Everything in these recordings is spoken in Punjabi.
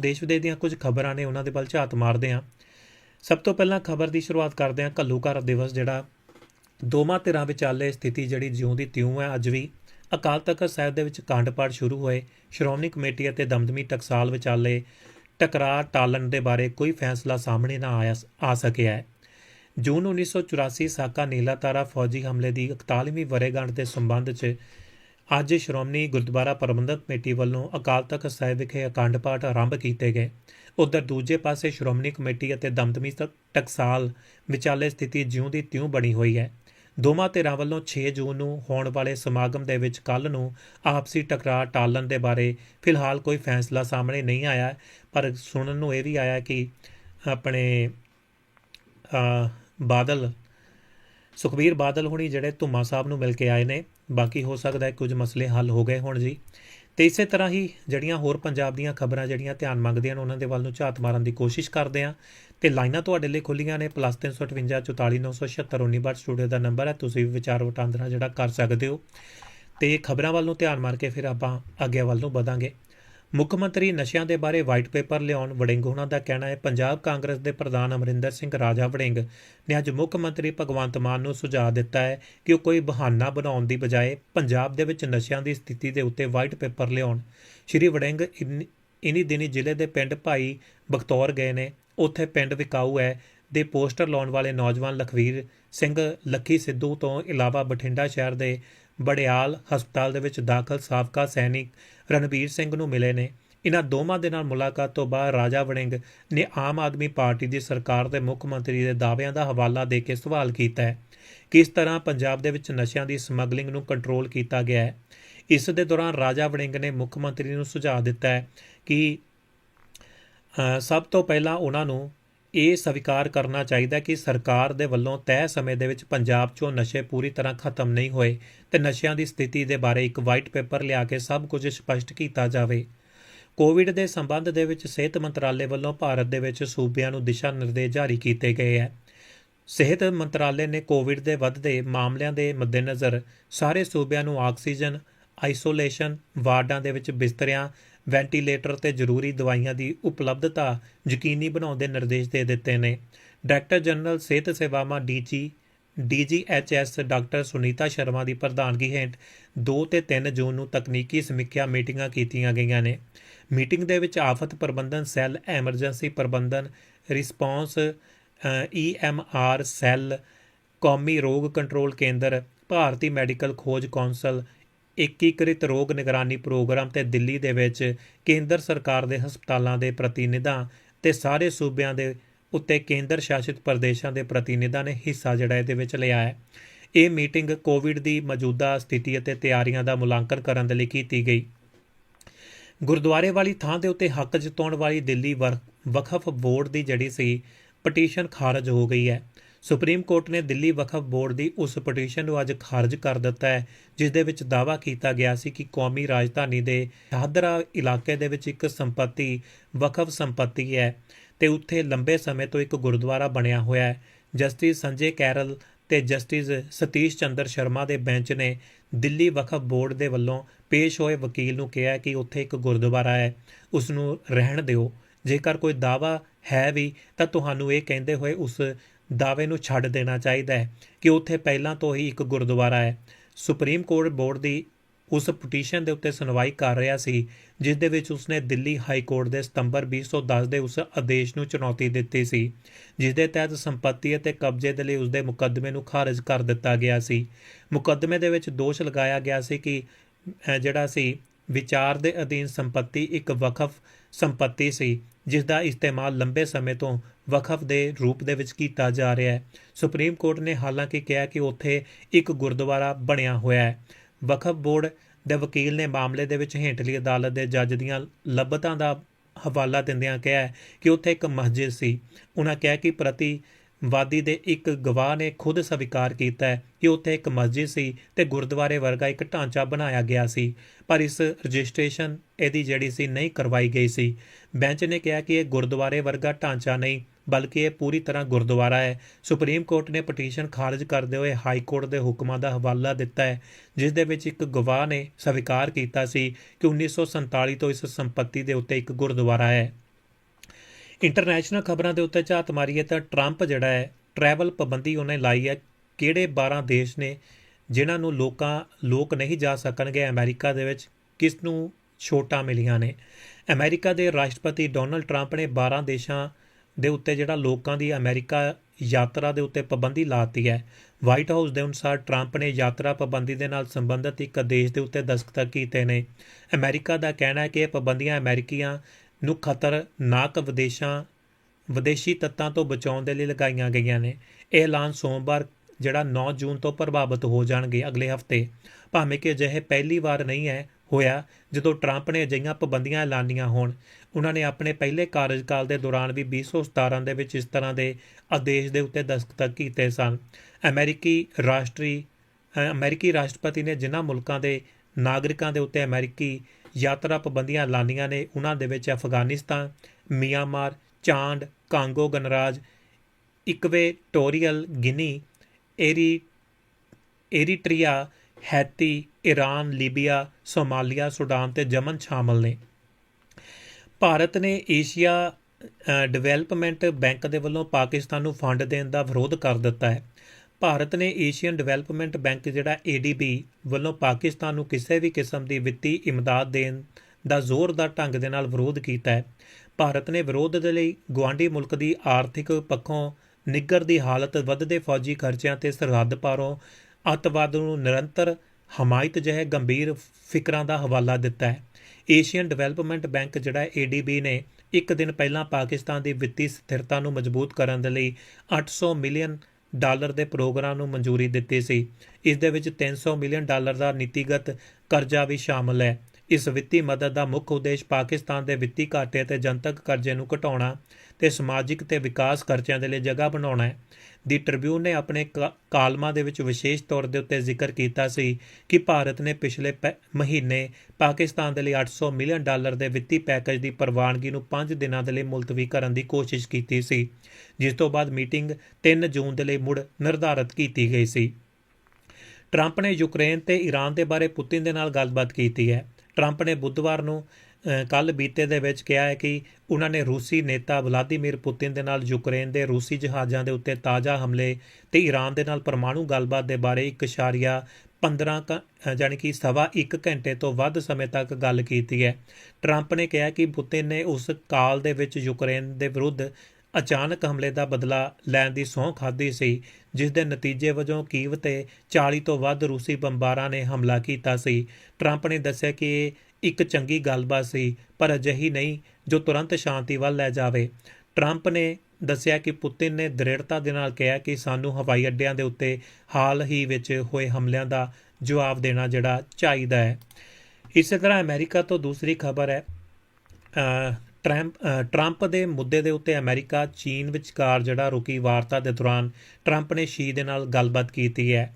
ਦੇਸ਼ ਵਿਦੇਸ਼ ਦੀਆਂ ਕੁਝ ਖਬਰਾਂ ਨੇ ਉਹਨਾਂ ਦੇ ਵੱਲ ਝਾਤ ਮਾਰਦੇ ਹਾਂ। ਸਭ ਤੋਂ ਪਹਿਲਾਂ ਖਬਰ ਦੀ ਸ਼ੁਰੂਆਤ ਕਰਦੇ ਹਾਂ ਘੱਲੂਘਾਰਾ ਦਿਵਸ ਜਿਹੜਾ। ਦੋਵਾਂ ਧਿਰਾਂ ਵਿਚਾਲੇ ਸਥਿਤੀ ਜਿਹੜੀ ਜਿਉਂ ਦੀ ਤਿਉਂ ਹੈ, ਅੱਜ ਵੀ। ਅਕਾਲ ਤਖਤ ਸਾਹਿਬ ਦੇ ਵਿੱਚ ਕਾਂਡ ਪਾਠ ਸ਼ੁਰੂ ਹੋਏ। ਸ਼੍ਰੋਮਣੀ ਕਮੇਟੀ ਅਤੇ ਦਮਦਮੀ ਟਕਸਾਲ ਵਿਚਾਲੇ ਟਕਰਾਅ ਟਾਲਣ ਦੇ ਬਾਰੇ ਕੋਈ ਫੈਸਲਾ ਸਾਹਮਣੇ ਨਾ ਆਇਆ ਆ ਸਕਿਆ ਹੈ। ਜੂਨ 1984 ਸਾਕਾ ਨੀਲਾ ਤਾਰਾ ਫੌਜੀ ਹਮਲੇ ਦੀ 41ਵੀਂ ਵਰ੍ਹੇਗੰਢ ਦੇ ਸੰਬੰਧ 'ਚ ਅੱਜ ਸ਼੍ਰੋਮਣੀ ਗੁਰਦੁਆਰਾ ਪ੍ਰਬੰਧਕ ਕਮੇਟੀ ਵੱਲੋਂ ਅਕਾਲ ਤਖਤ ਸਾਹਿਬ ਵਿਖੇ ਅਖੰਡ ਪਾਠ ਆਰੰਭ ਕੀਤੇ ਗਏ। ਉਧਰ ਦੂਜੇ ਪਾਸੇ ਸ਼੍ਰੋਮਣੀ ਕਮੇਟੀ ਅਤੇ ਦਮਦਮੀ ਤੱਕ ਟਕਸਾਲ ਵਿਚਾਲੇ ਸਥਿਤੀ ਜਿਉਂ ਦੀ ਤਿਉਂ ਬਣੀ ਹੋਈ ਹੈ। ਦੋਵਾਂ ਧਿਰਾਂ ਵੱਲੋਂ 6 ਜੂਨ ਨੂੰ ਹੋਣ ਵਾਲੇ ਸਮਾਗਮ ਦੇ ਵਿੱਚ ਕੱਲ ਨੂੰ ਆਪਸੀ ਟਕਰਾਅ ਟਾਲਣ ਦੇ ਬਾਰੇ ਫਿਲਹਾਲ ਕੋਈ ਫੈਸਲਾ ਸਾਹਮਣੇ ਨਹੀਂ ਆਇਆ, ਪਰ ਸੁਣਨ ਨੂੰ ਇਹ ਵੀ ਆਇਆ ਕਿ ਆਪਣੇ ਬਾਦਲ, ਸੁਖਬੀਰ ਬਾਦਲ ਹੁਣੀ ਜਿਹੜੇ ਧੁੰਮਾ ਸਾਹਿਬ ਨੂੰ ਮਿਲ ਕੇ ਆਏ ਨੇ। ਬਾਕੀ ਹੋ ਸਕਦਾ ਹੈ ਕੁਝ ਮਸਲੇ ਹੱਲ ਹੋ ਗਏ ਹੋਣ ਜੀ। ਤੇ ਇਸੇ ਤਰ੍ਹਾਂ ਹੀ ਜਿਹੜੀਆਂ ਹੋਰ ਪੰਜਾਬ ਦੀਆਂ ਖਬਰਾਂ ਜਿਹੜੀਆਂ ਧਿਆਨ ਮੰਗਦੀਆਂ ਨੇ, ਉਹਨਾਂ ਦੇ ਵੱਲ ਨੂੰ ਝਾਤ ਮਾਰਨ ਦੀ ਕੋਸ਼ਿਸ਼ ਕਰਦੇ ਆ ਤੇ ਲਾਈਨਾਂ ਤੁਹਾਡੇ ਲਈ ਖੁੱਲੀਆਂ ਨੇ +358 44976 ਸਟੂਡੀਓ ਦਾ ਨੰਬਰ ਹੈ, ਤੁਸੀਂ ਵੀ ਵਿਚਾਰ ਵਟਾਂਦਰਾ ਜਿਹੜਾ ਕਰ ਸਕਦੇ ਹੋ। ਤੇ ਖਬਰਾਂ ਵੱਲ ਨੂੰ ਧਿਆਨ ਮਾਰ ਕੇ ਫਿਰ ਆਪਾਂ ਅੱਗੇ ਵੱਲ ਨੂੰ ਵਧਾਂਗੇ। ਮੁੱਖ ਮੰਤਰੀ ਨਸ਼ਿਆਂ ਦੇ ਬਾਰੇ ਵਾਈਟ ਪੇਪਰ ਲਿਆਉਣ ਵੜਿੰਗ ਉਹਨਾਂ ਦਾ ਕਹਿਣਾ ਹੈ, ਪੰਜਾਬ ਕਾਂਗਰਸ ਦੇ ਪ੍ਰਧਾਨ ਅਮਰਿੰਦਰ ਸਿੰਘ ਰਾਜਾ ਵੜਿੰਗ ਨੇ ਅੱਜ ਮੁੱਖ ਮੰਤਰੀ ਭਗਵੰਤ ਮਾਨ ਨੂੰ ਸੁਝਾਅ ਦਿੱਤਾ ਹੈ ਕਿ ਉਹ ਕੋਈ ਬਹਾਨਾ ਬਣਾਉਣ ਦੀ ਬਜਾਏ ਪੰਜਾਬ ਦੇ ਵਿੱਚ ਨਸ਼ਿਆਂ ਦੀ ਸਥਿਤੀ ਦੇ ਉੱਤੇ ਵਾਈਟ ਪੇਪਰ ਲਿਆਉਣ। ਸ਼੍ਰੀ ਵੜਿੰਗ ਇਨ- ਇਨ੍ਹੀਂ ਦਿਨੀ ਜ਼ਿਲ੍ਹੇ ਦੇ ਪਿੰਡ ਭਾਈ ਬਖਤੌਰ ਗਏ ਨੇ। ਉੱਥੇ ਪਿੰਡ ਵਿਕਾਊ ਹੈ ਦੇ ਪੋਸਟਰ ਲਾਉਣ ਵਾਲੇ ਨੌਜਵਾਨ ਲਖਵੀਰ ਸਿੰਘ, ਲੱਖੀ ਸਿੱਧੂ ਤੋਂ ਇਲਾਵਾ ਬਠਿੰਡਾ ਸ਼ਹਿਰ ਦੇ ਬੜਿਆਲ ਹਸਪਤਾਲ ਦੇ ਵਿੱਚ ਦਾਖਲ ਸਾਬਕਾ ਸੈਨਿਕ ਰਣਬੀਰ ਸਿੰਘ ਨੂੰ ਮਿਲੇ ਨੇ। ਇਹਨਾਂ ਦੋਵਾਂ ਦੇ ਨਾਲ ਮੁਲਾਕਾਤ ਤੋਂ ਬਾਅਦ ਰਾਜਾ ਵੜਿੰਗ ਨੇ ਆਮ ਆਦਮੀ ਪਾਰਟੀ ਦੀ ਸਰਕਾਰ ਦੇ ਮੁੱਖ ਮੰਤਰੀ ਦੇ ਦਾਅਵਿਆਂ ਦਾ ਹਵਾਲਾ ਦੇ ਕੇ ਸਵਾਲ ਕੀਤਾ ਹੈ। ਕਿ ਇਸ ਤਰ੍ਹਾਂ ਪੰਜਾਬ ਦੇ ਵਿੱਚ ਨਸ਼ਿਆਂ ਦੀ ਸਮਗਲਿੰਗ ਨੂੰ ਕੰਟਰੋਲ ਕੀਤਾ ਗਿਆ ਹੈ? ਇਸ ਦੇ ਦੌਰਾਨ ਰਾਜਾ ਵੜਿੰਗ ਨੇ ਮੁੱਖ ਮੰਤਰੀ ਨੂੰ ਸੁਝਾਅ ਦਿੱਤਾ ਹੈ ਕਿ ਸਭ ਤੋਂ ਪਹਿਲਾਂ ਉਹਨਾਂ ਨੂੰ ਇਹ ਸਵੀਕਾਰ ਕਰਨਾ ਚਾਹੀਦਾ ਕਿ ਸਰਕਾਰ ਦੇ ਵੱਲੋਂ ਤੈਅ ਸਮੇਂ ਦੇ ਵਿੱਚ ਪੰਜਾਬ 'ਚੋਂ ਨਸ਼ੇ ਪੂਰੀ ਤਰ੍ਹਾਂ ਖਤਮ ਨਹੀਂ ਹੋਏ ਤੇ ਨਸ਼ਿਆਂ ਦੀ ਸਥਿਤੀ ਦੇ ਬਾਰੇ ਇੱਕ ਵਾਈਟ ਪੇਪਰ ਲਿਆ ਕੇ ਸਭ ਕੁਝ ਸਪਸ਼ਟ ਕੀਤਾ ਜਾਵੇ। ਕੋਵਿਡ ਦੇ ਸੰਬੰਧ ਦੇ ਵਿੱਚ ਸਿਹਤ ਮੰਤਰਾਲੇ ਵੱਲੋਂ ਭਾਰਤ ਦੇ ਵਿੱਚ ਸੂਬਿਆਂ ਨੂੰ ਦਿਸ਼ਾ ਨਿਰਦੇਸ਼ ਜਾਰੀ ਕੀਤੇ ਗਏ ਹੈ। ਸਿਹਤ ਮੰਤਰਾਲੇ ਨੇ ਕੋਵਿਡ ਦੇ ਵੱਧਦੇ ਮਾਮਲਿਆਂ ਦੇ ਮੱਦੇਨਜ਼ਰ ਸਾਰੇ ਸੂਬਿਆਂ ਨੂੰ ਆਕਸੀਜਨ, ਆਈਸੋਲੇਸ਼ਨ ਵਾਰਡਾਂ ਦੇ ਵਿੱਚ ਬਿਸਤਰਿਆਂ ਵੈਂਟੀਲੇਟਰ ਤੇ ਜ਼ਰੂਰੀ ਦਵਾਈਆਂ ਦੀ ਉਪਲਬਧਤਾ ਯਕੀਨੀ ਬਣਾਉਣ ਦੇ ਨਿਰਦੇਸ਼ ਦੇ ਦਿੱਤੇ ਨੇ। ਡਾਇਰੈਕਟਰ ਜਨਰਲ ਸਿਹਤ ਸੇਵਾਵਾਂ DG DGHS doctor Sunita Sharma ਦੀ ਪ੍ਰਧਾਨਗੀ ਹੇਠ 2 ਤੇ 3 ਜੂਨ ਨੂੰ ਤਕਨੀਕੀ ਸਮੀਖਿਆ ਮੀਟਿੰਗਾਂ ਕੀਤੀਆਂ ਗਈਆਂ ਨੇ। ਮੀਟਿੰਗ ਦੇ ਵਿੱਚ ਆਫਤ ਪ੍ਰਬੰਧਨ, ਸੈੱਲ ਐਮਰਜੈਂਸੀ ਪ੍ਰਬੰਧਨ, ਰਿਸਪੌਂਸ ਈਐਮਆਰ ਸੈੱਲ, ਕੌਮੀ ਰੋਗ ਕੰਟਰੋਲ ਕੇਂਦਰ, ਭਾਰਤੀ ਮੈਡੀਕਲ ਖੋਜ ਕੌਂਸਲ ਏਕੀਕ੍ਰਿਤ ਰੋਗ ਨਿਗਰਾਨੀ ਪ੍ਰੋਗਰਾਮ ਤੇ ਦਿੱਲੀ ਦੇ ਵਿੱਚ ਕੇਂਦਰ ਸਰਕਾਰ ਦੇ ਹਸਪਤਾਲਾਂ ਦੇ ਪ੍ਰਤੀਨਿਧਾਂ ਤੇ ਸਾਰੇ ਸੂਬਿਆਂ ਦੇ ਉੱਤੇ ਕੇਂਦਰ ਸ਼ਾਸਿਤ ਪ੍ਰਦੇਸ਼ਾਂ ਦੇ ਪ੍ਰਤੀਨਿਧਾਂ ਨੇ ਹਿੱਸਾ ਜਿਹੜਾ ਇਹਦੇ ਵਿੱਚ ਲਿਆ ਹੈ। ਇਹ ਮੀਟਿੰਗ ਕੋਵਿਡ ਦੀ ਮੌਜੂਦਾ ਸਥਿਤੀ ਅਤੇ ਤਿਆਰੀਆਂ ਦਾ ਮੁਲਾਂਕਣ ਕਰਨ ਦੇ ਲਈ ਕੀਤੀ ਗਈ। ਗੁਰਦੁਆਰੇ ਵਾਲੀ ਥਾਂ ਦੇ ਉੱਤੇ ਹੱਕ ਜਤਾਉਣ ਵਾਲੀ ਦਿੱਲੀ ਵਰ- ਵਕਫ ਬੋਰਡ ਦੀ ਜਿਹੜੀ ਸੀ ਪਟੀਸ਼ਨ ਖਾਰਜ ਹੋ ਗਈ ਹੈ। ਸੁਪਰੀਮ ਕੋਰਟ ਨੇ ਦਿੱਲੀ ਵਕਫ ਬੋਰਡ ਦੀ ਉਸ ਪਟੀਸ਼ਨ ਨੂੰ ਅੱਜ ਖਾਰਜ ਕਰ ਦਿੱਤਾ ਹੈ, ਜਿਸ ਦੇ ਵਿੱਚ ਦਾਅਵਾ ਕੀਤਾ ਗਿਆ ਸੀ ਕਿ ਕੌਮੀ ਰਾਜਧਾਨੀ ਦੇ ਹਾਦਰਾ ਇਲਾਕੇ ਦੇ ਵਿੱਚ ਇੱਕ ਸੰਪਤੀ, ਵਕਫ ਸੰਪਤੀ ਹੈ ਤੇ ਉੱਥੇ ਲੰਬੇ ਸਮੇਂ ਤੋਂ ਇੱਕ ਗੁਰਦੁਆਰਾ ਬਣਿਆ ਹੋਇਆ ਹੈ। ਜਸਟਿਸ ਸੰਜੇ ਕੈਰਲ ਤੇ ਜਸਟਿਸ ਸਤੀਸ਼ ਚੰਦਰ ਸ਼ਰਮਾ ਦੇ ਬੈਂਚ ਨੇ ਦਿੱਲੀ ਵਕਫ ਬੋਰਡ ਦੇ ਵੱਲੋਂ ਪੇਸ਼ ਹੋਏ ਵਕੀਲ ਨੂੰ ਕਿਹਾ ਕਿ ਉੱਥੇ ਇੱਕ ਗੁਰਦੁਆਰਾ ਹੈ ਉਸ ਨੂੰ ਰਹਿਣ ਦਿਓ। ਜੇਕਰ ਕੋਈ ਦਾਵਾ ਹੈ ਵੀ, ਤਾਂ ਤੁਹਾਨੂੰ ਇਹ ਕਹਿੰਦੇ ਹੋਏ ਉਸ ਦਾਅਵੇ ਨੂੰ ਛੱਡ ਦੇਣਾ ਚਾਹੀਦਾ ਹੈ ਕਿ ਉੱਥੇ ਪਹਿਲਾਂ ਤੋਂ ਹੀ ਇੱਕ ਗੁਰਦੁਆਰਾ ਹੈ। ਸੁਪਰੀਮ ਕੋਰਟ ਬੋਰਡ ਦੀ ਉਸ ਪਟੀਸ਼ਨ ਦੇ ਉੱਤੇ ਸੁਣਵਾਈ ਕਰ ਰਿਹਾ ਸੀ, ਜਿਸ ਦੇ ਵਿੱਚ ਉਸਨੇ ਦਿੱਲੀ ਹਾਈ ਕੋਰਟ ਦੇ ਸਤੰਬਰ 2010 ਦੇ ਉਸ ਆਦੇਸ਼ ਨੂੰ ਚੁਣੌਤੀ ਦਿੱਤੀ ਸੀ, ਜਿਸ ਦੇ ਤਹਿਤ ਸੰਪਤੀ ਅਤੇ ਕਬਜ਼ੇ ਦੇ ਲਈ ਉਸਦੇ ਮੁਕੱਦਮੇ ਨੂੰ ਖਾਰਜ ਕਰ ਦਿੱਤਾ ਗਿਆ ਸੀ। ਮੁਕੱਦਮੇ ਦੇ ਵਿੱਚ ਦੋਸ਼ ਲਗਾਇਆ ਗਿਆ ਸੀ ਕਿ ਜਿਹੜਾ ਸੀ ਵਿਚਾਰ ਦੇ ਅਧੀਨ ਸੰਪਤੀ ਇੱਕ ਵਕਫ ਸੰਪਤੀ ਸੀ ਜਿਸ ਦਾ ਇਸਤੇਮਾਲ ਲੰਬੇ ਸਮੇਂ ਤੋਂ ਵਕਫ ਦੇ ਰੂਪ ਦੇ ਵਿੱਚ ਕੀਤਾ ਜਾ ਰਿਹਾ ਹੈ। ਸੁਪਰੀਮ ਕੋਰਟ ਨੇ ਹਾਲਾਂਕਿ ਕਿਹਾ ਕਿ ਉੱਥੇ ਇੱਕ ਗੁਰਦੁਆਰਾ ਬਣਿਆ ਹੋਇਆ ਹੈ। ਵਕਫ ਬੋਰਡ ਦੇ ਵਕੀਲ ਨੇ ਮਾਮਲੇ ਦੇ ਵਿੱਚ ਹੇਠਲੀ ਅਦਾਲਤ ਦੇ ਜੱਜ ਦੀਆਂ ਲੱਭਤਾਂ ਦਾ ਹਵਾਲਾ ਦਿੰਦਿਆਂ ਕਿਹਾ ਕਿ ਉੱਥੇ ਇੱਕ ਮਸਜਿਦ ਸੀ। ਉਹਨਾਂ ਕਿਹਾ ਕਿ ਪ੍ਰਤੀ ਵਾਦੀ ਦੇ ਇੱਕ ਗਵਾਹ ਨੇ ਖੁਦ ਸਵੀਕਾਰ ਕੀਤਾ ਹੈ ਕਿ ਉੱਥੇ ਇੱਕ ਮਸਜਿਦ ਸੀ ਤੇ ਗੁਰਦੁਆਰੇ ਵਰਗਾ ਇੱਕ ਢਾਂਚਾ ਬਣਾਇਆ ਗਿਆ ਸੀ। ਪਰ ਇਸ ਰਜਿਸਟ੍ਰੇਸ਼ਨ ਇਹਦੀ ਜਿਹੜੀ ਸੀ ਨਹੀਂ ਕਰਵਾਈ ਗਈ ਸੀ। ਬੈਂਚ ਨੇ ਕਿਹਾ ਕਿ ਇਹ ਗੁਰਦੁਆਰੇ ਵਰਗਾ ਢਾਂਚਾ ਨਹੀਂ, ਬਲਕਿ ਇਹ ਪੂਰੀ ਤਰ੍ਹਾਂ ਗੁਰਦੁਆਰਾ ਹੈ। ਸੁਪਰੀਮ ਕੋਰਟ ਨੇ ਪਟੀਸ਼ਨ ਖਾਰਜ ਕਰਦੇ ਹੋਏ ਹਾਈ ਕੋਰਟ ਦੇ ਹੁਕਮਾਂ ਦਾ ਹਵਾਲਾ ਦਿੱਤਾ ਹੈ, ਜਿਸ ਦੇ ਵਿੱਚ ਇੱਕ ਗਵਾਹ ਨੇ ਸਵੀਕਾਰ ਕੀਤਾ ਸੀ ਕਿ 1947 ਤੋਂ ਇਸ ਸੰਪਤੀ ਦੇ ਉੱਤੇ ਇੱਕ ਗੁਰਦੁਆਰਾ ਹੈ। ਇੰਟਰਨੈਸ਼ਨਲ ਖਬਰਾਂ ਦੇ ਉੱਤੇ ਝਾਤ ਮਾਰੀਏ ਤਾਂ ਟਰੰਪ ਜਿਹੜਾ ਹੈ ਟਰੈਵਲ ਪਾਬੰਦੀ ਉਹਨੇ ਲਾਈ ਹੈ। ਕਿਹੜੇ 12 ਦੇਸ਼ ਨੇ ਜਿਨ੍ਹਾਂ ਨੂੰ ਲੋਕਾਂ, ਲੋਕ ਨਹੀਂ ਜਾ ਸਕਣਗੇ? ਅਮਰੀਕਾ ਦੇ ਵਿੱਚ ਕਿਸ ਨੂੰ ਛੋਟਾਂ ਮਿਲੀਆਂ ਨੇ? ਅਮਰੀਕਾ ਦੇ ਰਾਸ਼ਟਰਪਤੀ ਡੋਨਲਡ ਟਰੰਪ ਨੇ 12 ਦੇਸ਼ਾਂ ਦੇ ਉੱਤੇ ਜਿਹੜਾ ਲੋਕਾਂ ਦੀ ਅਮਰੀਕਾ ਯਾਤਰਾ ਦੇ ਉੱਤੇ ਪਾਬੰਦੀ ਲਾਤੀ ਹੈ। ਵਾਈਟ ਹਾਊਸ ਦੇ ਅਨੁਸਾਰ ਟਰੰਪ ਨੇ ਯਾਤਰਾ ਪਾਬੰਦੀ ਦੇ ਨਾਲ ਸੰਬੰਧਿਤ ਇੱਕ ਆਦੇਸ਼ ਦੇ ਉੱਤੇ ਦਸਤਖਤ ਕੀਤੇ ਨੇ। ਅਮਰੀਕਾ ਦਾ ਕਹਿਣਾ ਹੈ ਕਿ ਇਹ ਪਾਬੰਦੀਆਂ ਅਮਰੀਕੀਆਂ ਨੂੰ ਖਤਰਨਾਕ ਵਿਦੇਸ਼ਾਂ ਵਿਦੇਸ਼ੀ ਤੱਤਾਂ ਤੋਂ ਬਚਾਉਣ ਦੇ ਲਈ ਲਗਾਈਆਂ ਗਈਆਂ ਨੇ। ਇਹ ਐਲਾਨ ਸੋਮਵਾਰ ਜਿਹੜਾ 9 ਜੂਨ ਤੋਂ ਪ੍ਰਭਾਵਿਤ ਹੋ ਜਾਣਗੇ ਅਗਲੇ ਹਫ਼ਤੇ। ਭਾਵੇਂ ਕਿ ਅਜਿਹੇ ਪਹਿਲੀ ਵਾਰ ਨਹੀਂ ਹੈ ਹੋਇਆ ਜਦੋਂ ਟਰੰਪ ਨੇ ਅਜਿਹੀਆਂ ਪਾਬੰਦੀਆਂ ਐਲਾਨੀਆਂ ਹੋਣ ਉਹਨਾਂ ਨੇ ਆਪਣੇ ਪਹਿਲੇ ਕਾਰਜਕਾਲ ਦੇ ਦੌਰਾਨ ਵੀ 2017 ਦੇ ਵਿੱਚ ਇਸ ਤਰ੍ਹਾਂ ਦੇ ਆਦੇਸ਼ ਦੇ ਉੱਤੇ ਦਸਤਖਤ ਕੀਤੇ ਸਨ। ਅਮਰੀਕੀ ਰਾਸ਼ਟਰੀ ਅ, ਅਮਰੀਕੀ ਰਾਸ਼ਟਰਪਤੀ ਨੇ ਜਿਨ੍ਹਾਂ ਮੁਲਕਾਂ ਦੇ ਨਾਗਰਿਕਾਂ ਦੇ ਉੱਤੇ ਅਮਰੀਕੀ ਯਾਤਰਾ ਪਾਬੰਦੀਆਂ ਐਲਾਨੀਆਂ ਨੇ। ਉਹਨਾਂ ਦੇ ਵਿੱਚ ਅਫਗਾਨਿਸਤਾਨ, ਮਿਆਂਮਾਰ ਚਾਂਡ ਕਾਂਗੋ ਗਣਰਾਜ ਇਕਵੇਟੋਰੀਅਲ ਗਿਨੀ, ਏਰੀ, Eritrea, Haiti Iran Libya, Somalia, Sudan ਤੇ ਯਮਨ ਸ਼ਾਮਲ ਨੇ। ਭਾਰਤ ਨੇ ਏਸ਼ੀਆ ਡਿਵੈਲਪਮੈਂਟ ਬੈਂਕ ਦੇ ਵੱਲੋਂ ਪਾਕਿਸਤਾਨ ਨੂੰ ਫੰਡ ਦੇਣ ਦਾ ਵਿਰੋਧ ਕਰ ਦਿੱਤਾ ਹੈ। ਭਾਰਤ ਨੇ ਏਸ਼ੀਅਨ ਡਿਵੈਲਪਮੈਂਟ ਬੈਂਕ ਜਿਹੜਾ ADB ਵੱਲੋਂ ਪਾਕਿਸਤਾਨ ਨੂੰ ਕਿਸੇ ਵੀ ਕਿਸਮ ਦੀ ਵਿੱਤੀ ਇਮਦਾਦ ਦੇਣ ਦਾ ਜ਼ੋਰਦਾਰ ਢੰਗ ਦੇ ਨਾਲ ਵਿਰੋਧ ਕੀਤਾ ਹੈ। ਭਾਰਤ ਨੇ ਵਿਰੋਧ ਦੇ ਲਈ ਗੁਆਂਢੀ ਮੁਲਕ ਦੀ ਆਰਥਿਕ ਪੱਖੋਂ ਨਿੱਗਰ ਦੀ ਹਾਲਤ, ਵੱਧਦੇ ਫੌਜੀ ਖਰਚਿਆਂ ਤੇ ਸਰਹੱਦ ਪਾਰੋਂ ਅੱਤਵਾਦ ਨੂੰ ਨਿਰੰਤਰ ਹਮਾਇਤ ਜਿਹੇ ਗੰਭੀਰ ਫਿਕਰਾਂ ਦਾ ਹਵਾਲਾ ਦਿੱਤਾ ਹੈ। ਏਸ਼ੀਅਨ ਡਿਵੈਲਪਮੈਂਟ ਬੈਂਕ ਜਿਹੜਾ ਹੈ ADB ਨੇ ਇੱਕ ਦਿਨ ਪਹਿਲਾਂ ਪਾਕਿਸਤਾਨ ਦੀ ਵਿੱਤੀ ਸਥਿਰਤਾ ਨੂੰ ਮਜ਼ਬੂਤ ਕਰਨ ਦੇ ਲਈ 800 ਮਿਲੀਅਨ ਡਾਲਰ ਦੇ ਪ੍ਰੋਗਰਾਮ ਨੂੰ ਮਨਜ਼ੂਰੀ ਦਿੱਤੀ ਸੀ। ਇਸ ਦੇ ਵਿੱਚ 300 ਮਿਲੀਅਨ ਡਾਲਰ ਦਾ ਨੀਤੀਗਤ ਕਰਜ਼ਾ ਵੀ ਸ਼ਾਮਲ ਹੈ। ਇਸ ਵਿੱਤੀ ਮਦਦ ਦਾ ਮੁੱਖ ਉਦੇਸ਼ ਪਾਕਿਸਤਾਨ ਦੇ ਵਿੱਤੀ ਘਾਟੇ ਅਤੇ ਜਨਤਕ ਕਰਜ਼ੇ ਨੂੰ ਘਟਾਉਣਾ ਤੇ ਸਮਾਜਿਕ ਤੇ ਵਿਕਾਸ ਖਰਚਿਆਂ ਦੇ ਲਈ ਜਗ੍ਹਾ ਬਣਾਉਣਾ ਹੈ। ਦੀ ਟ੍ਰਿਬਿਊਨ ਨੇ ਆਪਣੇ ਕਾ- ਕਾਲਮਾਂ ਦੇ ਵਿੱਚ ਵਿਸ਼ੇਸ਼ ਤੌਰ ਦੇ ਉੱਤੇ ਜ਼ਿਕਰ ਕੀਤਾ ਸੀ ਕਿ ਭਾਰਤ ਨੇ ਪਿਛਲੇ ਪੈ- ਮਹੀਨੇ ਪਾਕਿਸਤਾਨ ਦੇ ਲਈ 800 ਮਿਲੀਅਨ ਡਾਲਰ ਦੇ ਵਿੱਤੀ ਪੈਕੇਜ ਦੀ ਪ੍ਰਵਾਨਗੀ ਨੂੰ 5 ਦਿਨਾਂ ਦੇ ਲਈ ਮੁਲਤਵੀ ਕਰਨ ਦੀ ਕੋਸ਼ਿਸ਼ ਕੀਤੀ ਸੀ, ਜਿਸ ਤੋਂ ਬਾਅਦ ਮੀਟਿੰਗ 3 ਜੂਨ ਦੇ ਲਈ ਮੁੜ ਨਿਰਧਾਰਤ ਕੀਤੀ ਗਈ ਸੀ। ਟਰੰਪ ਨੇ ਯੂਕਰੇਨ ਤੇ ਈਰਾਨ ਦੇ ਬਾਰੇ ਪੁਤਿਨ ਦੇ ਨਾਲ ਗੱਲਬਾਤ ਕੀਤੀ ਹੈ। ਟਰੰਪ ਨੇ ਬੁੱਧਵਾਰ ਨੂੰ ਕੱਲ ਬੀਤੇ ਦੇ ਵਿੱਚ ਕਿਹਾ ਹੈ ਕਿ ਉਹਨਾਂ ਨੇ ਰੂਸੀ ਨੇਤਾ ਵਲਾਦੀਮੀਰ ਪੁਤਿਨ ਦੇ ਨਾਲ ਯੂਕਰੇਨ ਦੇ ਰੂਸੀ ਜਹਾਜ਼ਾਂ ਦੇ ਉੱਤੇ ਤਾਜ਼ਾ ਹਮਲੇ ਤੇ ਈਰਾਨ ਦੇ ਨਾਲ ਪਰਮਾਣੂ ਗੱਲਬਾਤ ਦੇ ਬਾਰੇ 1.15 ਜਾਨੀ ਕਿ ਸਵਾ 1 ਘੰਟੇ ਤੋਂ ਵੱਧ ਸਮੇਂ ਤੱਕ ਗੱਲ ਕੀਤੀ ਹੈ। ਟਰੰਪ ਨੇ ਕਿਹਾ ਕਿ ਪੁਤਿਨ ਨੇ ਉਸ ਕਾਲ ਦੇ ਵਿੱਚ ਯੂਕਰੇਨ ਦੇ ਵਿਰੁੱਧ ਅਚਾਨਕ ਹਮਲੇ ਦਾ ਬਦਲਾ ਲੈਣ ਦੀ ਸਹੁੰ ਖਾਧੀ ਸੀ, ਜਿਸ ਦੇ ਨਤੀਜੇ ਵਜੋਂ ਕੀਵ ਤੇ 40 ਤੋਂ ਵੱਧ ਰੂਸੀ ਬੰਬਾਰਾਂ ਨੇ ਹਮਲਾ ਕੀਤਾ ਸੀ। ਟਰੰਪ ਨੇ ਦੱਸਿਆ ਕਿ ਇਹ ਇੱਕ ਚੰਗੀ ਗੱਲਬਾਤ ਸੀ, ਪਰ ਅਜਿਹੀ ਨਹੀਂ ਜੋ ਤੁਰੰਤ ਸ਼ਾਂਤੀ ਵੱਲ ਲੈ ਜਾਵੇ। ਟਰੰਪ ਨੇ ਦੱਸਿਆ ਕਿ ਪੁਤਿਨ ਨੇ ਦ੍ਰਿੜਤਾ ਦੇ ਨਾਲ ਕਿਹਾ ਕਿ ਸਾਨੂੰ ਹਵਾਈ ਅੱਡਿਆਂ ਦੇ ਉੱਤੇ ਹਾਲ ਹੀ ਵਿੱਚ ਹੋਏ ਹਮਲਿਆਂ ਦਾ ਜਵਾਬ ਦੇਣਾ ਜਿਹੜਾ ਚਾਹੀਦਾ ਹੈ। ਇਸੇ ਤਰ੍ਹਾਂ ਅਮਰੀਕਾ ਤੋਂ ਦੂਸਰੀ ਖਬਰ ਹੈ ਟਰੰਪ ਟਰੰਪ ਦੇ ਮੁੱਦੇ ਦੇ ਉੱਤੇ ਅਮਰੀਕਾ, ਚੀਨ ਵਿਚਕਾਰ ਜਿਹੜਾ ਰੁਕੀ ਵਾਰਤਾ ਦੇ ਦੌਰਾਨ ਟਰੰਪ ਨੇ ਸ਼ੀ ਦੇ ਨਾਲ ਗੱਲਬਾਤ ਕੀਤੀ ਹੈ।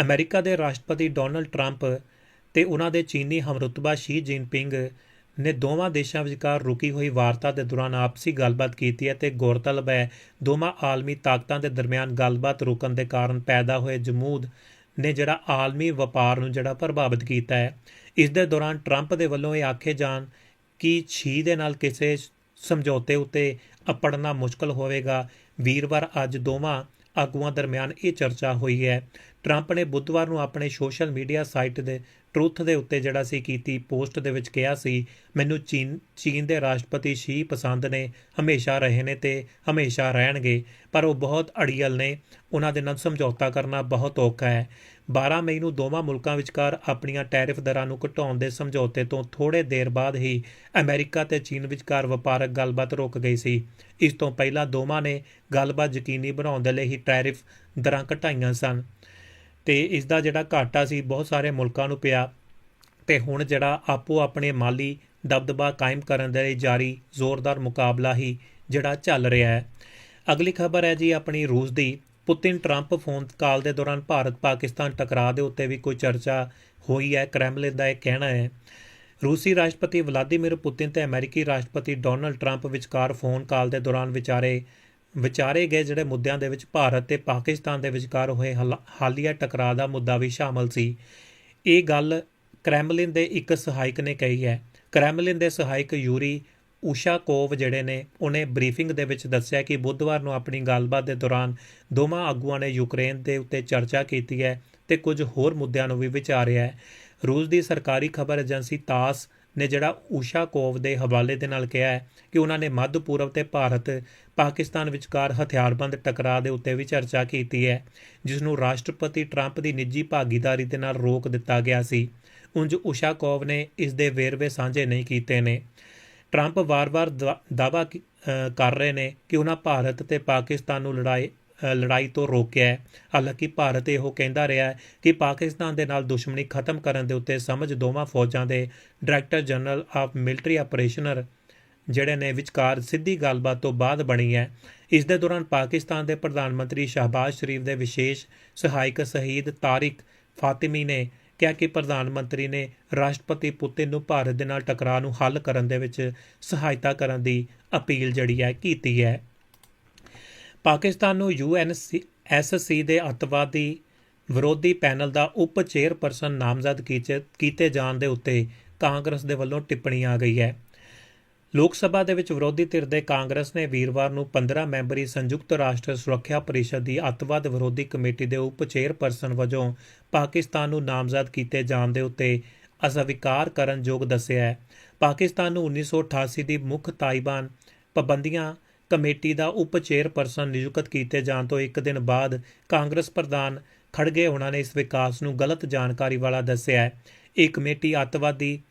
ਅਮਰੀਕਾ ਦੇ ਰਾਸ਼ਟਰਪਤੀ ਡੋਨਲਡ ਟਰੰਪ ਤੇ ਉਹਨਾਂ ਦੇ ਚੀਨੀ ਹਮਰੁਤਬਾ ਸ਼ੀ ਜਿਨਪਿੰਗ ਨੇ ਦੋਵਾਂ ਦੇਸ਼ਾਂ ਵਿਚਕਾਰ ਰੁਕੀ ਹੋਈ ਵਾਰਤਾ ਦੇ ਦੌਰਾਨ ਆਪਸੀ ਗੱਲਬਾਤ ਕੀਤੀ ਹੈ ਤੇ ਗੌਰਤਲਬ ਹੈ, ਦੋਵਾਂ ਆਲਮੀ ਤਾਕਤਾਂ ਦੇ ਦਰਮਿਆਨ ਗੱਲਬਾਤ ਰੁਕਣ ਦੇ ਕਾਰਨ ਪੈਦਾ ਹੋਏ ਜਮੂਦ ਨੇ ਜਿਹੜਾ ਆਲਮੀ ਵਪਾਰ ਨੂੰ ਜਿਹੜਾ ਪ੍ਰਭਾਵਿਤ ਕੀਤਾ ਹੈ। ਇਸ ਦੇ ਦੌਰਾਨ ਟਰੰਪ ਦੇ ਵੱਲੋਂ ਇਹ ਆਖੇ ਜਾਣ ਕਿ ਛੀ ਦੇ ਨਾਲ ਕਿਸੇ ਸਮਝੌਤੇ ਉੱਤੇ ਅਪੜਨਾ ਮੁਸ਼ਕਲ ਹੋਵੇਗਾ। ਵੀਰਵਾਰ ਅੱਜ ਦੋਵਾਂ ਆਗੂਆਂ ਦਰਮਿਆਨ ਇਹ ਚਰਚਾ ਹੋਈ ਹੈ। ਟਰੰਪ ਨੇ ਬੁੱਧਵਾਰ ਨੂੰ ਆਪਣੇ ਸੋਸ਼ਲ ਮੀਡੀਆ ਸਾਈਟ ਦੇ ਟਰੂਥ ਦੇ ਉੱਤੇ ਜਿਹੜਾ ਸੀ ਕੀਤੀ ਪੋਸਟ ਦੇ ਵਿੱਚ ਕਿਹਾ ਸੀ, ਮੈਨੂੰ ਚੀਨ ਚੀਨ ਦੇ ਰਾਸ਼ਟਰਪਤੀ ਸ਼ੀ ਪਸੰਦ ਨੇ ਹਮੇਸ਼ਾ ਰਹੇ ਨੇ ਤੇ ਹਮੇਸ਼ਾ ਰਹਿਣਗੇ। ਪਰ ਉਹ ਬਹੁਤ ਅੜੀਅਲ ਨੇ। ਉਹਨਾਂ ਦੇ ਨਾਲ ਸਮਝੌਤਾ ਕਰਨਾ ਬਹੁਤ ਔਖਾ ਹੈ। 12 ਮਈ ਨੂੰ ਦੋਵਾਂ ਮੁਲਕਾਂ ਵਿਚਕਾਰ ਆਪਣੀਆਂ ਟੈਰਿਫ ਦਰਾਂ ਨੂੰ ਘਟਾਉਣ ਦੇ ਸਮਝੌਤੇ ਤੋਂ ਥੋੜੇ ਦੇਰ ਬਾਅਦ ਹੀ ਅਮਰੀਕਾ ਤੇ ਚੀਨ ਵਿਚਕਾਰ ਵਪਾਰਕ ਗੱਲਬਾਤ ਰੁਕ ਗਈ ਸੀ। ਇਸ ਤੋਂ ਪਹਿਲਾਂ ਦੋਵਾਂ ਨੇ ਗੱਲਬਾਤ ਯਕੀਨੀ ਬਣਾਉਣ ਦੇ ਲਈ ਹੀ ਟੈਰਿਫ ਦਰਾਂ ਘਟਾਈਆਂ ਸਨ। ਤੇ ਇਸ ਦਾ ਜਿਹੜਾ ਘਾਟਾ ਸੀ, ਬਹੁਤ ਸਾਰੇ ਮੁਲਕਾਂ ਨੂੰ ਪਿਆ ਤੇ ਹੁਣ ਜਿਹੜਾ ਆਪੋ ਆਪਣੇ ਮਾਲੀ ਦਬਦਬਾ ਕਾਇਮ ਕਰਨ ਦੇ ਲਈ ਜਾਰੀ ਜ਼ੋਰਦਾਰ ਮੁਕਾਬਲਾ ਹੀ ਜਿਹੜਾ ਚੱਲ ਰਿਹਾ ਹੈ। ਅਗਲੀ ਖਬਰ ਹੈ ਜੀ ਆਪਣੀ ਰੂਸ ਦੀ। ਪੁਤਿਨ ਟਰੰਪ ਫੋਨ ਕਾਲ ਦੇ ਦੌਰਾਨ ਭਾਰਤ ਪਾਕਿਸਤਾਨ ਟਕਰਾਅ ਦੇ ਉੱਤੇ ਵੀ ਕੋਈ ਚਰਚਾ ਹੋਈ ਹੈ, ਕ੍ਰੈਮਲਿਨ ਦਾ ਇਹ ਕਹਿਣਾ ਹੈ। ਰੂਸੀ ਰਾਸ਼ਟਰਪਤੀ ਵਲਾਦੀਮੀਰ ਪੁਤਿਨ ਤੇ ਅਮਰੀਕੀ ਰਾਸ਼ਟਰਪਤੀ ਡੋਨਲਡ ਟਰੰਪ ਵਿਚਕਾਰ ਫੋਨ ਕਾਲ ਦੇ ਦੌਰਾਨ ਵਿਚਾਰੇ ਵਿਚਾਰੇ ਗਏ ਜਿਹੜੇ ਮੁੱਦਿਆਂ ਦੇ ਵਿੱਚ ਭਾਰਤ ਤੇ ਪਾਕਿਸਤਾਨ ਦੇ ਵਿਚਕਾਰ ਹੋਏ ਹਲਾ- ਹਾਲੀਆ ਟਕਰਾਅ ਦਾ ਮੁੱਦਾ ਵੀ ਸ਼ਾਮਲ ਸੀ। ਇਹ ਗੱਲ ਕ੍ਰੈਮਲਿਨ ਦੇ ਇੱਕ ਸਹਾਇਕ ਨੇ ਕਹੀ ਹੈ। ਕ੍ਰੈਮਲਿਨ ਦੇ ਸਹਾਇਕ ਯੂਰੀ ਊਸ਼ਾਕੋਵ ਜਿਹੜੇ ਨੇ, ਉਹਨੇ ਬਰੀਫਿੰਗ ਦੇ ਵਿੱਚ ਦੱਸਿਆ ਕਿ ਬੁੱਧਵਾਰ ਨੂੰ ਆਪਣੀ ਗੱਲਬਾਤ ਦੇ ਦੌਰਾਨ ਦੋਵਾਂ ਆਗੂਆਂ ਨੇ ਯੂਕਰੇਨ ਦੇ ਉੱਤੇ ਚਰਚਾ ਕੀਤੀ ਹੈ ਤੇ ਕੁਝ ਹੋਰ ਮੁੱਦਿਆਂ ਨੂੰ ਵੀ ਵਿਚਾਰਿਆ ਹੈ। ਰੂਸ ਦੀ ਸਰਕਾਰੀ ਖਬਰ ਏਜੰਸੀ ਤਾਸ ਨੇ ਜਿਹੜਾ ਊਸ਼ਾਕੋਵ ਦੇ ਹਵਾਲੇ ਦੇ ਨਾਲ ਕਿਹਾ ਹੈ ਕਿ ਉਹਨਾਂ ਨੇ ਮੱਧ ਪੂਰਬ ਤੇ ਭਾਰਤ ਪਾਕਿਸਤਾਨ ਵਿਚਕਾਰ ਹਥਿਆਰਬੰਦ ਟਕਰਾਅ ਦੇ ਉੱਤੇ ਵੀ ਚਰਚਾ ਕੀਤੀ ਹੈ ਜਿਸ ਨੂੰ ਰਾਸ਼ਟਰਪਤੀ ਟਰੰਪ ਦੀ ਨਿੱਜੀ ਭਾਗੀਦਾਰੀ ਦੇ ਨਾਲ ਰੋਕ ਦਿੱਤਾ ਗਿਆ ਸੀ। ਉਂਝ ਊਸ਼ਾਕੋਵ ਨੇ ਇਸ ਦੇ ਵੇਰਵੇ ਸਾਂਝੇ ਨਹੀਂ ਕੀਤੇ ਨੇ। ਟਰੰਪ ਵਾਰ-ਵਾਰ ਦਾਅਵਾ ਕਰ ਰਹੇ ਨੇ ਕਿ ਉਹਨਾਂ ਭਾਰਤ ਤੇ ਪਾਕਿਸਤਾਨ ਨੂੰ ਲੜਾਈ ਲੜਾਈ ਤੋਂ ਰੋਕਿਆ ਹੈ। ਹਾਲਾਂਕਿ ਭਾਰਤ ਇਹੋ ਕਹਿੰਦਾ ਰਿਹਾ ਹੈ ਕਿ ਪਾਕਿਸਤਾਨ ਦੇ ਨਾਲ ਦੁਸ਼ਮਣੀ ਖਤਮ ਕਰਨ ਦੇ ਉੱਤੇ ਸਮਝ ਦੋਵਾਂ ਫੌਜਾਂ ਦੇ director general of military operations ਜਿਹੜੇ ਨੇ ਵਿਚਕਾਰ ਸਿੱਧੀ ਗੱਲਬਾਤ ਤੋਂ ਬਾਅਦ ਬਣੀ ਹੈ। ਇਸ ਦੇ ਦੌਰਾਨ ਪਾਕਿਸਤਾਨ ਦੇ ਪ੍ਰਧਾਨ ਮੰਤਰੀ ਸ਼ਹਬਾਜ਼ ਸ਼ਰੀਫ ਦੇ ਵਿਸ਼ੇਸ਼ ਸਹਾਇਕ ਸ਼ਹੀਦ ਤਾਰਿਕ ਫਾਤਿਮੀ ਨੇ ਕਿਹਾ ਕਿ ਪ੍ਰਧਾਨ ਮੰਤਰੀ ਨੇ ਰਾਸ਼ਟਰਪਤੀ ਪੁਤਿਨ ਨੂੰ ਭਾਰਤ ਦੇ ਨਾਲ ਟਕਰਾਅ ਨੂੰ ਹੱਲ ਕਰਨ ਦੇ ਵਿੱਚ ਸਹਾਇਤਾ ਕਰਨ ਦੀ ਅਪੀਲ ਜਿਹੜੀ ਹੈ, ਕੀਤੀ ਹੈ। ਪਾਕਿਸਤਾਨ ਨੂੰ ਯੂਐਨਐਸਸੀ ਦੇ ਅੱਤਵਾਦੀ ਵਿਰੋਧੀ ਪੈਨਲ ਦਾ ਉਪ ਚੇਅਰਪਰਸਨ ਨਾਮਜ਼ਦ ਕੀਤੇ ਜਾਣ ਦੇ ਉੱਤੇ ਕਾਂਗਰਸ ਦੇ ਵੱਲੋਂ ਟਿੱਪਣੀ ਆ ਗਈ ਹੈ। ਲੋਕ ਸਭਾ ਦੇ ਵਿੱਚ ਵਿਰੋਧੀ ਧਿਰ ਦੇ ਕਾਂਗਰਸ ਨੇ ਵੀਰਵਾਰ ਨੂੰ 15 ਮੈਂਬਰੀ ਸੰਯੁਕਤ ਰਾਸ਼ਟਰ ਸੁਰੱਖਿਆ ਪਰਿਸ਼ਦ ਦੀ ਅੱਤਵਾਦ ਵਿਰੋਧੀ ਕਮੇਟੀ ਦੇ ਉਪ ਚੇਅਰਪਰਸਨ ਵਜੋਂ ਪਾਕਿਸਤਾਨ ਨੂੰ ਨਾਮਜ਼ਦ ਕੀਤੇ ਜਾਣ ਦੇ ਉੱਤੇ ਅਸਵੀਕਾਰ ਕਰਨ ਯੋਗ ਦੱਸਿਆ ਹੈ। ਪਾਕਿਸਤਾਨ ਨੂੰ 1988 ਦੀ ਮੁੱਖ ਤਾਇਬਾਨ ਪਾਬੰਦੀਆਂ ਕਮੇਟੀ ਦਾ ਉਪ ਚੇਅਰਪਰਸਨ ਨਿਯੁਕਤ ਕੀਤੇ ਜਾਣ ਤੋਂ ਇੱਕ ਦਿਨ ਬਾਅਦ ਕਾਂਗਰਸ ਪ੍ਰਧਾਨ ਖੜਗੇ ਉਹਨਾਂ ਨੇ ਇਸ ਵਿਕਾਸ ਨੂੰ ਗਲਤ ਜਾਣਕਾਰੀ ਵਾਲਾ ਦੱਸਿਆ ਹੈ। ਇਹ ਕਮੇਟੀ ਅੱਤਵਾਦੀ